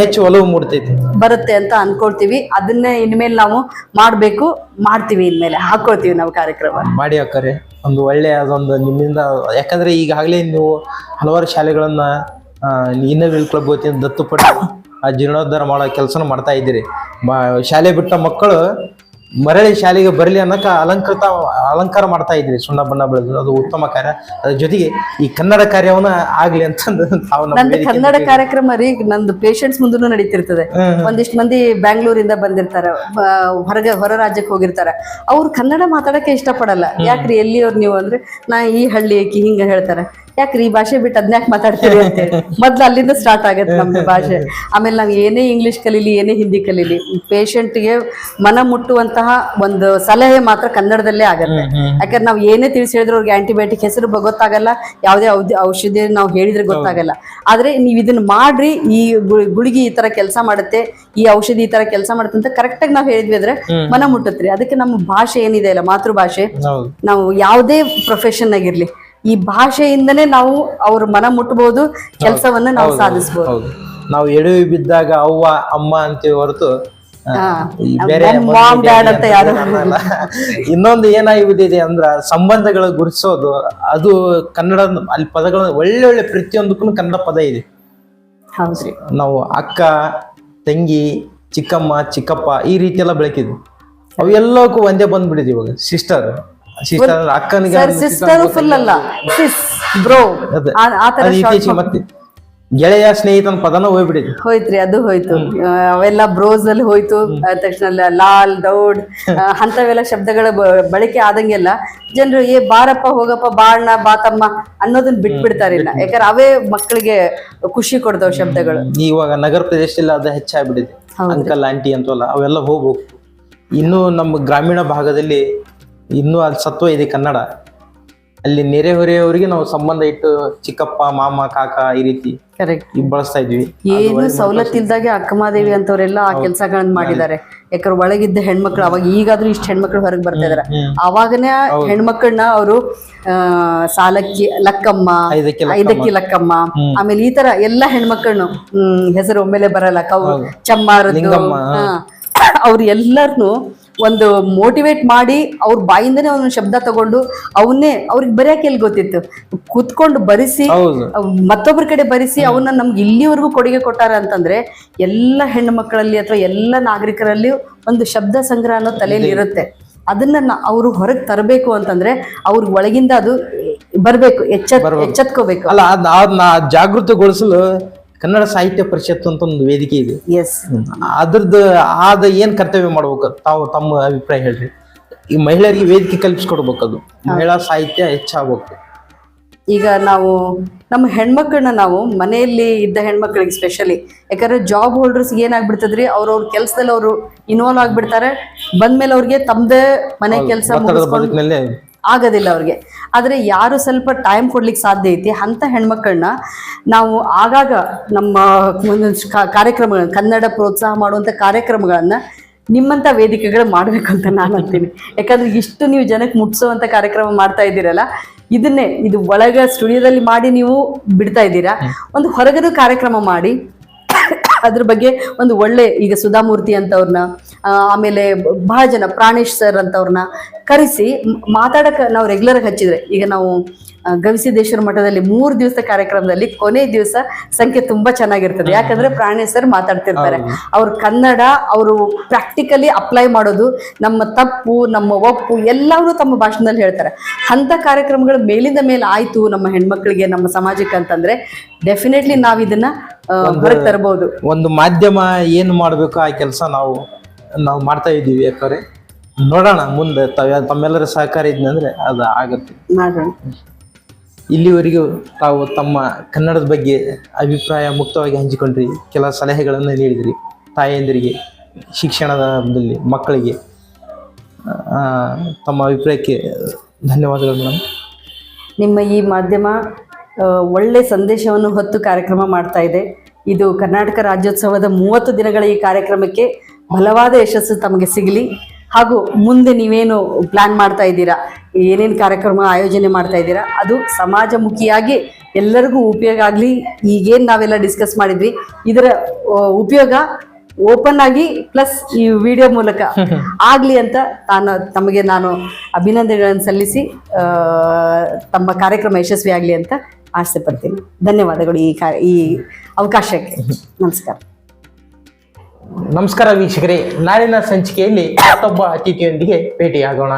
ಹೆಚ್ಚು ಒಲವು ಮೂಡ್ತೈತಿ. ಬರುತ್ತೆ ಅಂತ ಅನ್ಕೊಳ್ತೀವಿ. ಅದನ್ನೇ ಇನ್ಮೇಲೆ ನಾವು ಮಾಡ್ಬೇಕು ಮಾಡ್ತೀವಿ ಇನ್ಮೇಲೆ. ಹಾಕೊಳ್ತೀವಿ ನಾವು ಕಾರ್ಯಕ್ರಮ. ಮಾಡಿ ಹಾಕರೆ ಒಂದು ಒಳ್ಳೆಯ ಅದೊಂದು ನಿಮ್ಮಿಂದ ಯಾಕಂದ್ರೆ ಈಗಾಗಲೇ ನೀವು ಹಲವಾರು ಶಾಲೆಗಳನ್ನ ಇನ್ನರ್ ವೀಲ್ ಕ್ಲಬ್ ವತಿಯಿಂದ ದತ್ತು ಪಡೆದು ಆ ಜೀರ್ಣೋದ್ಧಾರ ಮಾಡೋ ಕೆಲಸನ ಮಾಡ್ತಾ ಇದ್ದೀರಿ. ಶಾಲೆ ಬಿಟ್ಟ ಮಕ್ಕಳು ಮರಳಿ ಶಾಲೆಗೆ ಬರಲಿ ಅನ್ನೋಕೆ ಅಲಂಕೃತ ಅಲಂಕಾರ ಮಾಡ್ತಾ ಇದ್ರಿ ಸುಣ್ಣ ಬಣ್ಣ ಬೆಳೆದು ಅದು ಉತ್ತಮ ಕಾರ್ಯ. ಅದ್ರ ಜೊತೆಗೆ ಈ ಕನ್ನಡ ಕಾರ್ಯವನ್ನ ಆಗ್ಲಿ ಅಂತಂದು ತಾವು ನಂದು ಕನ್ನಡ ಕಾರ್ಯಕ್ರಮ ರೀ ನಂದು ಪೇಷಂಟ್ಸ್ ಮುಂದೂ ನಡೀತಿರ್ತದೆ. ಒಂದಿಷ್ಟು ಮಂದಿ ಬ್ಯಾಂಗ್ಳೂರಿಂದ ಬಂದಿರ್ತಾರೆ ಹೊರಗೆ ಹೊರ ರಾಜ್ಯಕ್ಕೆ ಹೋಗಿರ್ತಾರೆ. ಅವ್ರು ಕನ್ನಡ ಮಾತಾಡಕ್ಕೆ ಇಷ್ಟಪಡಲ್ಲ. ಯಾಕ್ರಿ ಎಲ್ಲಿಯವ್ರು ನೀವು ಅಂದ್ರೆ ನಾ ಈ ಹಳ್ಳಿ ಹಿಂಗ ಹೇಳ್ತಾರೆ. ಯಾಕ್ರಿ ಈ ಭಾಷೆ ಬಿಟ್ಟು ಅದ್ನ್ಯಾಕ್ ಮಾತಾಡ್ತೀರಿ ಅಂತೇಳಿ ಮೊದ್ಲು ಅಲ್ಲಿಂದ ಸ್ಟಾರ್ಟ್ ಆಗತ್ತೆ ನಮ್ದು ಭಾಷೆ. ಆಮೇಲೆ ನಾವು ಏನೇ ಇಂಗ್ಲಿಷ್ ಕಲೀಲಿ ಏನೇ ಹಿಂದಿ ಕಲೀಲಿ ಪೇಷಂಟ್ಗೆ ಮನ ಮುಟ್ಟುವಂತಹ ಒಂದು ಸಲಹೆ ಮಾತ್ರ ಕನ್ನಡದಲ್ಲೇ ಆಗತ್ತೆ. ಯಾಕಂದ್ರೆ ನಾವು ಏನೇ ತಿಳಿಸಿ ಹೇಳಿದ್ರೆ ಅವ್ರಿಗೆ ಆಂಟಿಬಯೋಟಿಕ್ ಹೆಸರು ಗೊತ್ತಾಗಲ್ಲ ಯಾವುದೇ ಔಷಧಿ ನಾವು ಹೇಳಿದ್ರೆ ಗೊತ್ತಾಗಲ್ಲ. ಆದ್ರೆ ನೀವು ಇದನ್ನ ಮಾಡ್ರಿ ಈ ಗುಳಿಗೆ ಈ ತರ ಕೆಲಸ ಮಾಡುತ್ತೆ ಈ ಔಷಧಿ ಈ ತರ ಕೆಲಸ ಮಾಡುತ್ತೆ ಅಂತ ಕರೆಕ್ಟ್ ಆಗಿ ನಾವು ಹೇಳಿದ್ವಿ ಅಂದ್ರೆ ಮನ ಮುಟ್ಟತ್ರಿ. ಅದಕ್ಕೆ ನಮ್ಮ ಭಾಷೆ ಏನಿದೆ ಅಲ್ಲ ಮಾತೃಭಾಷೆ ನಾವು ಯಾವುದೇ ಪ್ರೊಫೆಷನ್ ಆಗಿರ್ಲಿ ಈ ಭಾಷೆಯಿಂದನೇ ನಾವು ಅವ್ರ ಮನ ಮುಟ್ಟಬಹುದು ಕೆಲಸವನ್ನ ನಾವು ಸಾಧಿಸಬಹುದು ಹೌದು ನಾವು ಎಡವಿ ಬಿದ್ದಾಗ ಅವ್ವ ಅಮ್ಮ ಅಂತೀವಿ ಹೊರತು ಇನ್ನೊಂದು ಏನಾಗಿಬಿಟ್ಟಿದೆ ಅಂದ್ರ ಸಂಬಂಧಗಳು ಗುರುತಿಸೋದು ಅದು ಕನ್ನಡ ಅಲ್ಲಿ ಪದಗಳು ಒಳ್ಳೆ ಒಳ್ಳೆ ಪ್ರತಿಯೊಂದಕ್ಕೂ ಕನ್ನಡ ಪದ ಇದೆ. ನಾವು ಅಕ್ಕ ತಂಗಿ ಚಿಕ್ಕಮ್ಮ ಚಿಕ್ಕಪ್ಪ ಈ ರೀತಿ ಎಲ್ಲ ಬೆಳಕಿದ್ವಿ ಅವೆಲ್ಲಕ್ಕೂ ಒಂದೇ ಬಂದ್ಬಿಟ್ಟಿದ್ವಿ ಇವಾಗ ಸಿಸ್ಟರ್ ಅಕ್ಕನಿಗೆ ಸಿಸ್ಟರ್ ಫುಲ್ ಅಲ್ಲ. ಸಿಸ್ ಬ್ರೋ ಅದೇ. ಆ ತರ ಅದು ಇತ್ತೀಚೆಗೆ ಮತ್ತೆ ಗೆಳೆಯ ಸ್ನೇಹಿತನ ಪದನ ಹೋಗ್ಬಿಡಿ ಹೋಯ್ತ್ರಿ ಅದು ಹೋಯ್ತು. ಅವೆಲ್ಲ ಬ್ರೋಸ್ ಅಲ್ಲಿ ಹೋಯ್ತು. ತಕ್ಷಣ ಲಾಲ್ ದೌಡ್ ಅಂತವೆಲ್ಲ ಶಬ್ದಗಳ ಬಳಕೆ ಆದಂಗೆಲ್ಲ ಜನರು ಏ ಬಾರಪ್ಪ ಹೋಗಪ್ಪ ಬಾಣ್ಣ ಬಾತಮ್ಮ ಅನ್ನೋದನ್ನ ಬಿಟ್ಬಿಡ್ತಾರೆ. ಇಲ್ಲ ಯಾಕಂದ್ರೆ ಅವೇ ಮಕ್ಕಳಿಗೆ ಖುಷಿ ಕೊಡ್ತಾವ ಶಬ್ದಗಳು. ಇವಾಗ ನಗರ ಪ್ರದೇಶದಲ್ಲಿ ಅದು ಹೆಚ್ಚಾಗ್ಬಿಟ್ಟಿದೆ. ಅಂಕಲ್ ಆಂಟಿ ಅಂತವಲ್ಲ ಅವೆಲ್ಲ ಹೋಗ್ಬೇಕು. ಇನ್ನು ನಮ್ಮ ಗ್ರಾಮೀಣ ಭಾಗದಲ್ಲಿ ಇನ್ನೂ ಅಲ್ಲಿ ಸತ್ವ ಇದೆ ಕನ್ನಡ. ಅಲ್ಲಿ ನೆರೆಹೊರೆಯವರಿಗೆ ನಾವು ಸಂಬಂಧ ಇಟ್ಟು ಚಿಕ್ಕಪ್ಪ ಮಾಮ ಕಾಕ ಈ ರೀತಿ ಕರೆಕ್ಟ್ ಬಳಸ್ತಾ ಇದ್ವಿ. ಏನು ಸವಲತ್ತು ಇಲ್ದಾಗೆ ಅಕ್ಕಮಾದೇವಿ ಅಂತವರೆಲ್ಲ ಆ ಕೆಲಸಗಳನ್ನ ಮಾಡಿದ್ದಾರೆ. ಯಾಕಂದ್ರೆ ಒಳಗಿದ್ದ ಹೆಣ್ಮಕ್ಳು ಅವಾಗ ಈಗಾದ್ರೂ ಇಷ್ಟು ಹೆಣ್ಮಕ್ಳು ಹೊರಗೆ ಬರ್ತಾ ಇದಾರೆ. ಅವಾಗನೇ ಹೆಣ್ಮಕ್ಳನ್ನ ಅವರು ಸಾಲಕ್ಕಿ ಲಕ್ಕಮ್ಮ ಐದಕ್ಕಿ ಲಕ್ಕಮ್ಮ. ಆಮೇಲೆ ಈ ತರ ಎಲ್ಲಾ ಹೆಣ್ಮಕ್ಳನ್ನು ಹೆಸರು ಒಮ್ಮೆಲೆ ಬರಲ್ಲ. ಕವು ಚಮ್ಮಾರದ್ದು. ಲಿಂಗಮ್ಮ, ಅವ್ರು ಎಲ್ಲರನ್ನು ಒಂದು ಮೋಟಿವೇಟ್ ಮಾಡಿ ಅವ್ರ ಬಾಯಿಂದನೇ ಒಂದೊಂದು ಶಬ್ದ ತಗೊಂಡು ಅವನ್ನೇ ಅವ್ರಿಗೆ ಬರೆಯಕ್ಕೆ ಎಲ್ಲಿ ಗೊತ್ತಿತ್ತು? ಕೂತ್ಕೊಂಡು ಬರಿಸಿ ಮತ್ತೊಬ್ಬರ ಕಡೆ ಬರಿಸಿ ಅವನ್ನ ನಮ್ಗೆ ಇಲ್ಲಿವರೆಗೂ ಕೊಡುಗೆ ಕೊಟ್ಟಾರ ಅಂತಂದ್ರೆ ಎಲ್ಲ ಹೆಣ್ಣು ಮಕ್ಕಳಲ್ಲಿ ಅಥವಾ ಎಲ್ಲ ನಾಗರಿಕರಲ್ಲಿ ಒಂದು ಶಬ್ದ ಸಂಗ್ರಹ ಅನ್ನೋ ತಲೆಯಲ್ಲಿ ಇರುತ್ತೆ. ಅದನ್ನ ಅವರು ಹೊರಗೆ ತರಬೇಕು ಅಂತಂದ್ರೆ ಅವ್ರ ಒಳಗಿಂದ ಅದು ಬರ್ಬೇಕು ಎಚ್ಚೆತ್ ಎಚ್ಚೆತ್ಕೋಬೇಕು. ಅಲ್ಲ ಜಾಗೃತಗೊಳಿಸಲು ಕನ್ನಡ ಸಾಹಿತ್ಯ ಪರಿಷತ್ ಅಂತ ಒಂದು ವೇದಿಕೆ ಇದೆ. ಎಸ್ ಅದ್ರದ್ದು ಆದ ಏನ್ ಕರ್ತವ್ಯ ಮಾಡ್ಬೇಕು ತಾವು ತಮ್ಮ ಅಭಿಪ್ರಾಯ ಹೇಳ್ರಿ. ಈ ಮಹಿಳೆಯರಿಗೆ ವೇದಿಕೆ ಕಲ್ಪಿಸ್ಕೊಡ್ಬೇಕು ಅದು ಮಹಿಳಾ ಸಾಹಿತ್ಯ ಹೆಚ್ಚಾಗಬೇಕು. ಈಗ ನಾವು ನಮ್ಮ ಹೆಣ್ಮಕ್ಳನ್ನ ನಾವು ಮನೆಯಲ್ಲಿ ಇದ್ದ ಹೆಣ್ಮಕ್ಳಿಗೆ ಸ್ಪೆಷಲಿ ಯಾಕಂದ್ರೆ ಜಾಬ್ ಹೋಲ್ಡರ್ಸ್ ಏನಾಗ್ಬಿಡ್ತದ್ರಿ? ಅವ್ರವ್ರ ಕೆಲ್ಸದಲ್ಲಿ ಅವರು ಇನ್ವಾಲ್ವ್ ಆಗ್ಬಿಡ್ತಾರೆ. ಬಂದ್ಮೇಲೆ ಅವ್ರಿಗೆ ತಮ್ಮದೇ ಮನೆ ಕೆಲಸ ಆಗೋದಿಲ್ಲ ಅವ್ರಿಗೆ. ಆದರೆ ಯಾರು ಸ್ವಲ್ಪ ಟೈಮ್ ಕೊಡ್ಲಿಕ್ಕೆ ಸಾಧ್ಯ ಐತಿ? ಅಂಥ ಹೆಣ್ಮಕ್ಳನ್ನ ನಾವು ಆಗಾಗ ನಮ್ಮ ಕಾರ್ಯಕ್ರಮಗಳನ್ನು, ಕನ್ನಡ ಪ್ರೋತ್ಸಾಹ ಮಾಡುವಂಥ ಕಾರ್ಯಕ್ರಮಗಳನ್ನು ನಿಮ್ಮಂಥ ವೇದಿಕೆಗಳು ಮಾಡಬೇಕು ಅಂತ ನಾನು ಅಂತೀನಿ. ಯಾಕಂದ್ರೆ ಇಷ್ಟು ನೀವು ಜನಕ್ಕೆ ಮುಟ್ಸೋವಂಥ ಕಾರ್ಯಕ್ರಮ ಮಾಡ್ತಾ ಇದ್ದೀರಲ್ಲ, ಇದನ್ನೇ, ಇದು ಒಳಗ ಸ್ಟುಡಿಯೋದಲ್ಲಿ ಮಾಡಿ ನೀವು ಬಿಡ್ತಾ ಇದ್ದೀರಾ? ಒಂದು ಹೊರಗಡೆ ಕಾರ್ಯಕ್ರಮ ಮಾಡಿ, ಅದ್ರ ಬಗ್ಗೆ ಒಂದು ಒಳ್ಳೆ ಈಗ ಸುಧಾಮೂರ್ತಿ ಅಂತವ್ರನ್ನ ಆಮೇಲೆ ಬಹಳ ಜನ ಪ್ರಾಣೇಶ್ ಸರ್ ಅಂತವ್ರನ್ನ ಕರೆಸಿ ಮಾತಾಡಕ ನಾವು ರೆಗ್ಯುಲರ್ ಹಚ್ಚಿದ್ರೆ. ಈಗ ನಾವು ಗವಿಸಿದ್ದೇಶ್ವರ ಮಠದಲ್ಲಿ ಮೂರು ದಿವಸ ಕಾರ್ಯಕ್ರಮದಲ್ಲಿ ಕೊನೆ ದಿವಸ ಸಂಖ್ಯೆ ತುಂಬಾ ಚೆನ್ನಾಗಿರ್ತದೆ. ಯಾಕಂದ್ರೆ ಪ್ರಾಣೇಶ್ ಸರ್ ಮಾತಾಡ್ತಿರ್ತಾರೆ. ಅವ್ರ ಕನ್ನಡ ಅವರು ಪ್ರಾಕ್ಟಿಕಲಿ ಅಪ್ಲೈ ಮಾಡೋದು ನಮ್ಮ ತಪ್ಪು ನಮ್ಮ ಒಪ್ಪು ಎಲ್ಲವನ್ನೂ ತಮ್ಮ ಭಾಷಣದಲ್ಲಿ ಹೇಳ್ತಾರೆ. ಅಂತ ಕಾರ್ಯಕ್ರಮಗಳು ಮೇಲಿಂದ ಮೇಲೆ ಆಯ್ತು ನಮ್ಮ ಹೆಣ್ಮಕ್ಳಿಗೆ ನಮ್ಮ ಸಮಾಜಕ್ಕೆ ಅಂತಂದ್ರೆ ಡೆಫಿನೆಟ್ಲಿ ನಾವಿದನ್ನ ಇದನ್ನ ಹೊರಗೆ ತರಬಹುದು ಒಂದು ಮಾಧ್ಯಮ ಏನು ಮಾಡಬೇಕು ಆ ಕೆಲಸ ನಾವು ನಾವು ಮಾಡ್ತಾ ಇದ್ದೀವಿ ಯಾಕಂದ್ರೆ ನೋಡೋಣ ಮುಂದೆ ತಾವ ತಮ್ಮೆಲ್ಲರ ಸಹಕಾರ ಇದ್ನಂದ್ರೆ ಅದು ಆಗತ್ತೆ. ಮಾಡೋಣ. ಇಲ್ಲಿವರೆಗೂ ತಾವು ತಮ್ಮ ಕನ್ನಡದ ಬಗ್ಗೆ ಅಭಿಪ್ರಾಯ ಮುಕ್ತವಾಗಿ ಹಂಚಿಕೊಂಡ್ರಿ ಕೆಲ ಸಲಹೆಗಳನ್ನು ನೀಡಿದ್ರಿ. ತಾಯಂದಿರಿಗೆ ಶಿಕ್ಷಣದಲ್ಲಿ ಮಕ್ಕಳಿಗೆ ಆ, ತಮ್ಮ ಅಭಿಪ್ರಾಯಕ್ಕೆ ಧನ್ಯವಾದಗಳು ಮೇಡಮ್ ನಿಮ್ಮ ಈ ಮಾಧ್ಯಮ ಆ, ಒಳ್ಳೆ ಸಂದೇಶವನ್ನು ಹೊತ್ತು ಕಾರ್ಯಕ್ರಮ ಮಾಡ್ತಾ ಇದೆ. ಇದು ಕರ್ನಾಟಕ ರಾಜ್ಯೋತ್ಸವದ ಮೂವತ್ತು ದಿನಗಳ ಈ ಕಾರ್ಯಕ್ರಮಕ್ಕೆ ಬಲವಾದ ಯಶಸ್ಸು ತಮಗೆ ಸಿಗಲಿ. ಹಾಗೂ ಮುಂದೆ ನೀವೇನು ಪ್ಲಾನ್ ಮಾಡ್ತಾ ಇದ್ದೀರಾ? ಏನೇನು ಕಾರ್ಯಕ್ರಮ ಆಯೋಜನೆ ಮಾಡ್ತಾ ಇದ್ದೀರಾ? ಅದು ಸಮಾಜಮುಖಿಯಾಗಿ ಎಲ್ಲರಿಗೂ ಉಪಯೋಗ ಆಗಲಿ. ಈಗೇನು ನಾವೆಲ್ಲ ಡಿಸ್ಕಸ್ ಮಾಡಿದ್ವಿ. ಇದರ ಉಪಯೋಗ ಓಪನ್ ಆಗಿ ಪ್ಲಸ್ ಈ ವಿಡಿಯೋ ಮೂಲಕ ಆಗಲಿ ಅಂತ ನಾನು ತಮಗೆ ನಾನು ಅಭಿನಂದನೆಗಳನ್ನು ಸಲ್ಲಿಸಿ ತಮ್ಮ ಕಾರ್ಯಕ್ರಮ ಯಶಸ್ವಿ ಆಗಲಿ ಅಂತ ಆಸೆ ಪಡ್ತೀನಿ. ಧನ್ಯವಾದಗಳು ಈ ಕಾ ಈ ಅವಕಾಶಕ್ಕೆ. ನಮಸ್ಕಾರ. ನಮಸ್ಕಾರ ವೀಕ್ಷಕರೇ ನಾಳಿನ ಸಂಚಿಕೆಯಲ್ಲಿ ಮತ್ತೊಬ್ಬ ಅತಿಥಿಯೊಂದಿಗೆ ಭೇಟಿಯಾಗೋಣ.